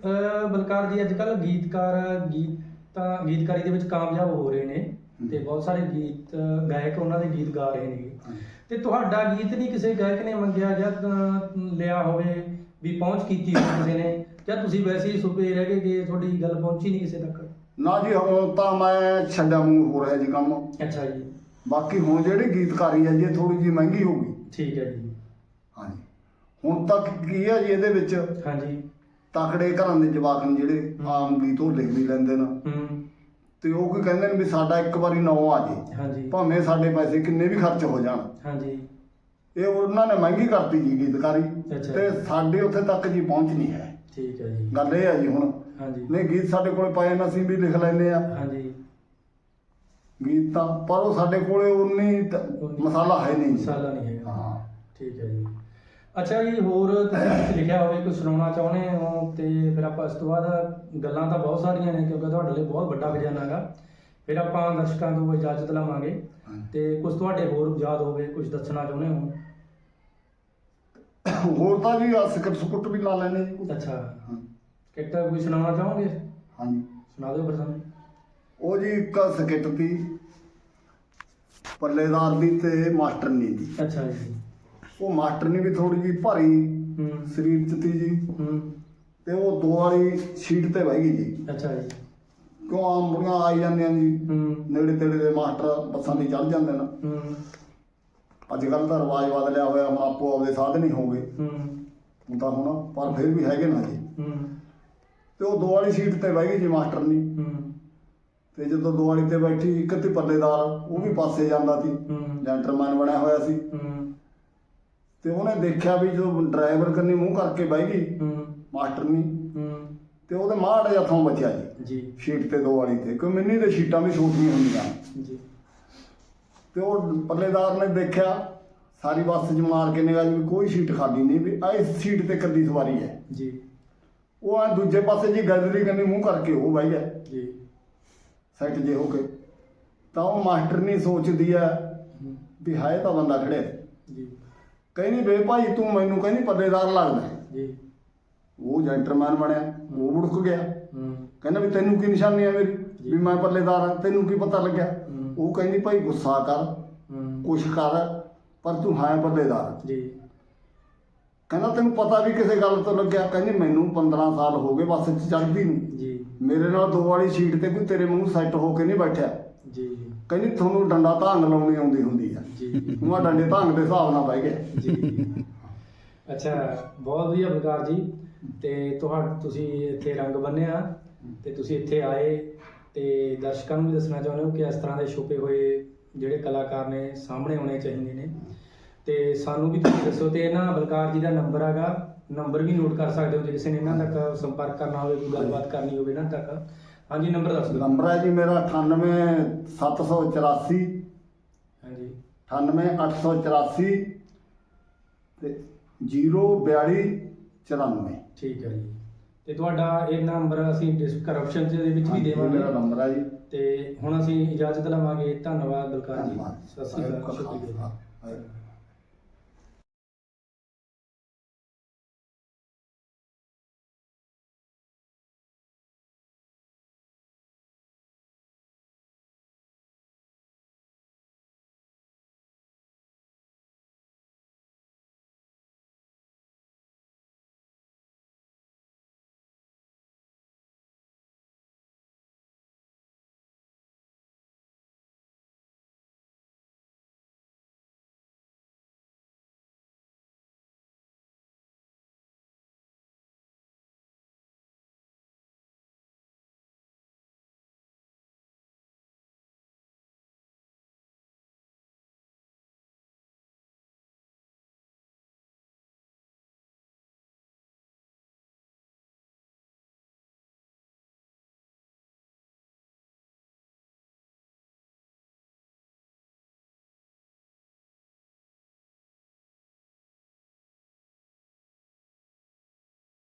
ਅਹ, ਬਲਕਾਰ ਜੀ ਅੱਜ ਕੱਲ ਗੀਤਕਾਰ ਗੀਤਾਂ ਗੀਤਕਾਰੀ ਦੇ ਵਿੱਚ ਕਾਮਯਾਬ ਹੋ ਰਹੇ ਨੇ ਤੇ ਬਹੁਤ ਸਾਰੇ ਗੀਤ ਗਾਇਕ ਉਹਨਾਂ ਦੇ ਗੀਤ ਗਾ ਰਹੇ ਨੇ। ਤੇ ਤੁਹਾਡਾ ਗੀਤ ਨਹੀਂ ਕਿਸੇ ਗਾਇਕ ਨੇ ਮੰਗਿਆ ਜਾਂ ਲਿਆ ਹੋਵੇ। ਵੀ ਪਹੁੰਚ ਕੀਤੀ ਕਿਸੇ ਨੇ ਜਾਂ ਤੁਸੀਂ ਵੈਸੇ ਹੀ ਸੁਪੇ ਰਹਿ ਗਏ ਕਿ ਤੁਹਾਡੀ ਗੱਲ ਪਹੁੰਚੀ ਨਹੀਂ ਕਿਸੇ ਤੱਕ? ਨਾ ਜੀ ਹੁਣ ਤਾਂ ਮੈਂ ਛੱਡਿਆ ਮੂੰਹ ਹੋ ਰਿਹਾ ਜੀ ਕੰਮ। ਅੱਛਾ ਜੀ। ਬਾਕੀ ਹੁਣ ਜਿਹੜੀ ਗੀਤਕਾਰੀ ਹੈ ਜੀ ਥੋੜੀ ਜੀ ਮਹਿੰਗੀ ਹੋ ਗਈ। ਠੀਕ ਹੈ ਜੀ। ਹਾਂਜੀ। ਹੁਣ ਤੱਕ ਕੀ ਹੈ ਜੀ ਇਹਦੇ ਵਿੱਚ? ਹਾਂਜੀ। ਤਕੜੇ ਘਰਾਂ ਦੇ ਜਵਾਕ ਨੇ ਜਿਹੜੇ ਆਮ ਗੀਤ ਉਹ ਲਿਖ ਵੀ ਲੈਂਦੇ ਨੇ। ਹੂੰ। ਤੇ ਉਹ ਕੀ ਕਹਿੰਦੇ ਨੇ ਵੀ ਸਾਡਾ ਇੱਕ ਵਾਰੀ ਨੌ ਆ ਜੇ। ਹਾਂਜੀ। ਭਾਵੇਂ ਸਾਡੇ ਪੈਸੇ ਕਿੰਨੇ ਵੀ ਖਰਚ ਹੋ ਜਾਣ। ਹਾਂਜੀ। ਇਹ ਉਹਨਾਂ ਨੇ ਮਹਿੰਗੀ ਕਰਤੀ ਜੀ ਗੀਤਕਾਰੀ। ਅੱਛਾ। ਤੇ ਸਾਡੇ ਉੱਥੇ ਤੱਕ ਜੀ ਪਹੁੰਚ ਨਹੀਂ ਹੈ। ਠੀਕ ਹੈ ਜੀ। ਗੱਲ ਇਹ ਹੈ ਜੀ ਹੁਣ। ਹਾਂਜੀ। ਨਹੀਂ ਗੀਤ ਸਾਡੇ ਕੋਲੇ ਪਏ ਨੇ ਅਸੀਂ ਵੀ ਲਿਖ ਲੈਂਦੇ ਆ ਹਾਂਜੀ। ਗੀਤ ਤਾਂ ਪਰ ਉਹ ਸਾਡੇ ਕੋਲੇ ਉਨੀ ਤ- ਮਸਾਲਾ ਹੈ ਨਹੀਂ ਜੀ। ਮਸਾਲਾ ਨਹੀਂ ਹੈਗਾ। ਹਾਂ। ਠੀਕ ਹੈ ਜੀ। ਅੱਛਾ ਜੀ ਹੋਰ ਤੁਸੀਂ ਲਿਖਿਆ ਹੋਵੇ ਕੋਈ ਸੁਣਾਉਣਾ ਚਾਹੁੰਦੇ ਹੋ ਤੇ ਫਿਰ ਆਪਾਂ ਇਸ ਤੋਂ ਬਾਅਦ ਗੱਲਾਂ ਤਾਂ ਬਹੁਤ ਸਾਰੀਆਂ ਨੇ ਕਿਉਂਕਿ ਤੁਹਾਡੇ ਲਈ ਬਹੁਤ ਵੱਡਾ ਖਜ਼ਾਨਾ ਹੈਗਾ। ਫਿਰ ਆਪਾਂ ਦਰਸ਼ਕਾਂ ਤੋਂ ਇਜਾਜ਼ਤ ਲਵਾਂਗੇ। ਤੇ ਕੁਝ ਤੁਹਾਡੇ ਹੋਰ ਯਾਦ ਹੋਵੇ ਕੁਝ ਦੱਸਣਾ ਚਾਹੁੰਦੇ ਹੋ? ਹੋਰ ਤਾਂ ਜੀ ਆ ਸਕਟ ਸੁਕਟ ਵੀ ਲਾ ਲੈਣੇ ਜੀ। ਅੱਛਾ। ਹਾਂ। ਕਿੱਟ ਕੋਈ ਸੁਣਾਉਣਾ ਚਾਹੋਗੇ? ਹਾਂਜੀ। ਸੁਣਾ ਦਿਓ ਫਿਰ ਸਾਨੂੰ। ਉਹ ਜੀ ਇੱਕ ਸਕਟ ਤੀ ਪੱਲੇਦਾਰ ਦੀ ਤੇ ਮਾਸਟਰਨੀ ਦੀ। ਅੱਛਾ ਜੀ। ਉਹ ਮਾਸਟਰਨੀ ਵੀ ਥੋੜੀ ਜੀ ਭਾਰੀ ਹੂੰ। ਸਰੀਰ ਚ ਤੀ ਜੀ। ਹੂੰ। ਤੇ ਉਹ ਦੋ ਵਾਲੀ ਸ਼ੀਟ ਤੇ ਬਹਿ ਗਈ ਜੀ। ਅੱਛਾ ਜੀ। ਕਿਉਂ ਆਮ ਬੁੜੀਆਂ ਆਈ ਜਾਂਦੀਆਂ ਜੀ। ਹੂੰ। ਨੇੜੇ ਤੇੜੇ ਦੇ ਮਾਸਟਰ ਬੱਸਾਂ ਤੇ ਚੜ ਜਾਂਦੇ ਨੇ। ਹੂੰ। ਅੱਜ ਕੱਲ ਤਾਂ ਰਿਵਾਜ ਬਦਲਿਆ ਹੋਇਆ ਹੁਣ ਆਪੋ ਆਪਦੇ ਸਾਧਨ ਹੀ ਹੋ ਗਏ। ਹੂੰ। ਹੁਣ ਤਾਂ ਹੁਣ ਪਰ ਫਿਰ ਵੀ ਹੈਗੇ ਨਾ ਜੀ ਹੂੰ। ਤੇ ਉਹ ਦੋ ਵਾਲੀ ਸੀਟ ਤੇ ਬਹਿ ਗਈ ਜੀ ਮਾਸਟਰਨੀ ਹੂੰ। ਤੇ ਜਦੋਂ ਦੋ ਵਾਲੀ ਤੇ ਬੈਠੀ ਇੱਕ ਤੇ ਪੱਲੇਦਾਰ ਉਹ ਵੀ ਪਾਸੇ ਜਾਂਦਾ ਸੀ। ਹੂੰ। ਜੈਂਟਲਮੈਨ ਬਣਿਆ ਹੋਇਆ ਸੀ। ਹੂੰ। ਤੇ ਉਹਨੇ ਦੇਖਿਆ ਵੀ ਜਦੋਂ ਡਰਾਈਵਰ ਕੰਨੀ ਮੂੰਹ ਕਰਕੇ ਬਹਿ ਗਈ ਹੂੰ। ਮਾਸਟਰਨੀ ਹੂੰ ਤੇ ਉਹਦੇ ਮਾੜ ਜਿਹਾ ਥੋਂ ਬਚਿਆ ਜੀ। ਜੀ। ਸ਼ੀਟ ਤੇ ਦੋ ਵਾਲੀ ਤੇ ਕਿਉਂ ਮਿੰਨੀ ਦੇ ਸ਼ੀਟਾਂ ਵੀ ਛੋਟੀਆਂ ਹੁੰਦੀਆਂ। ਜੀ। ਤੇ ਉਹ ਪੱਲੇਦਾਰ ਨੇ ਦੇਖਿਆ ਸਾਰੀ ਬੱਸ 'ਚ ਮਾਰ ਕੇ ਨਿਗਾਹ ਵੀ ਕੋਈ ਸੀਟ ਖਾਲੀ ਨਹੀਂ ਵੀ ਇਸ ਸੀਟ ਤੇ ਇਕੱਲੀ ਸਵਾਰੀ ਹੈ। ਜੀ। ਉਹ ਆ ਦੂਜੇ ਪਾਸੇ ਜੀ ਗੈਲਰੀ ਕੰਨੀ ਮੂੰਹ ਕਰਕੇ ਉਹ ਬਹਿ ਗਿਆ ਜੀ। ਸੈੱਟ ਜੇ ਹੋ ਕੇ। ਤਾਂ ਉਹ ਮਾਸਟਰ ਨਹੀਂ ਸੋਚਦੀ ਆ ਵੀ ਹਾਏ ਤਾਂ ਬੰਦਾ ਖੜਿਆ। ਜੀ। ਕਹਿੰਦੀ ਵੇ ਭਾਈ ਤੂੰ ਮੈਨੂੰ ਕਹਿੰਦੀ ਪੱਲੇਦਾਰ ਲੱਗਦਾ। ਜੀ। ਉਹ ਜੈਂਟਲਮੈਨ ਬਣਿਆ ਉਹ ਬੁੜਕ ਗਿਆ। ਕਹਿੰਦਾ ਵੀ ਤੈਨੂੰ ਕੀ ਨਿਸ਼ਾਨੀ ਹੈ ਮੇਰੀ? ਵੀ ਮੈਂ ਪੱਲੇਦਾਰ ਹਾਂ ਤੈਨੂੰ ਕੀ ਪਤਾ ਲੱਗਿਆ। ਉਹ ਕਹਿੰਦੀ ਭਾਈ ਗੁੱਸਾ ਕਰ ਕੁਛ ਕਰ ਪਰ ਤੂੰ ਹੈ ਪੱਲੇਦਾਰ ਜੀ। ਕਹਿੰਦਾ ਤੈਨੂੰ ਪਤਾ ਵੀ ਕਿਸੇ ਗੱਲ ਤੋਂ ਲੱਗਿਆ? ਕਹਿੰਦੀ ਮੈਨੂੰ 15 ਸਾਲ ਹੋ ਗਏ ਬੱਸ 'ਚ ਚੜ੍ਹਦੀ ਨਹੀਂ ਜੀ। ਮੇਰੇ ਨਾਲ ਦੋ ਵਾਲੀ ਸੀਟ ਤੇ ਕੋਈ ਤੇਰੇ ਮੂੰਹ ਸੈੱਟ ਹੋ ਕੇ ਨਹੀਂ ਬੈਠਿਆ। ਜੀ। ਕਹਿੰਦੀ ਤੁਹਾਨੂੰ ਡੰਡਾ ਧਾਂਗ ਲਾਉਣੀ ਆਉਂਦੀ ਹੁੰਦੀ ਆ। ਜੀ। ਉਹ ਡੰਡੇ ਧਾਂਗ ਦੇ ਹਿਸਾਬ ਨਾਲ ਬਹਿ ਗਿਆ। ਜੀ। ਅੱਛਾ ਬਹੁਤ ਵਧੀਆ ਬਲਕਾਰ ਜੀ। ਤੇ ਤੁਹਾ ਤੁਸੀਂ ਇੱਥੇ ਰੰਗ ਬੰਨਿਆ ਤੇ ਤੁਸੀਂ ਇੱਥੇ ਆਏ ਤੇ ਦਰਸ਼ਕਾਂ ਨੂੰ ਵੀ ਦੱਸਣਾ ਚਾਹੁੰਦੇ ਹੋ ਕਿ ਇਸ ਤਰ੍ਹਾਂ ਦੇ ਛੁਪੇ ਹੋਏ ਜਿਹੜੇ ਕਲਾਕਾਰ ਨੇ ਸਾਹਮਣੇ ਆਉਣੇ ਚਾਹੀਦੇ ਨੇ। ਤੇ ਸਾਨੂੰ ਵੀ ਤੁਸੀਂ ਦੱਸੋ ਤੇ ਇਹਨਾਂ ਬਲਕਾਰ ਜੀ ਦਾ ਨੰਬਰ ਹੈਗਾ ਨੰਬਰ ਵੀ ਨੋਟ ਕਰ ਸਕਦੇ ਹੋ ਜੇ ਕਿਸੇ ਨੇ ਇਹਨਾਂ ਤੱਕ ਸੰਪਰਕ ਕਰਨਾ ਹੋਵੇ ਕੋਈ ਗੱਲਬਾਤ ਕਰਨੀ ਹੋਵੇ ਇਹਨਾਂ ਤੱਕ। ਹਾਂਜੀ ਨੰਬਰ ਦੱਸ ਦਿਓ। ਨੰਬਰ ਹੈ ਜੀ ਮੇਰਾ 98784 ਹਾਂਜੀ। 98884 ਤੇ 04294 ਠੀਕ ਹੈ ਜੀ। ਤੇ ਤੁਹਾਡਾ ਇਹ ਨੰਬਰ ਅਸੀਂ ਡਿਸਕ੍ਰਿਪਸ਼ਨ ਦੇ ਵਿੱਚ ਵੀ ਦੇਵਾਂਗੇ। ਮੇਰਾ ਨੰਬਰ ਹੈ ਜੀ। ਤੇ ਹੁਣ ਅਸੀਂ ਇਜਾਜ਼ਤ ਲਵਾਂਗੇ। ਧੰਨਵਾਦ ਬਲਕਾਰ ਜੀ। ਧੰਨਵਾਦ। ਸਤਿ ਸ਼੍ਰੀ ਅਕਾਲ ਸ਼ੁਕਰੀਆ।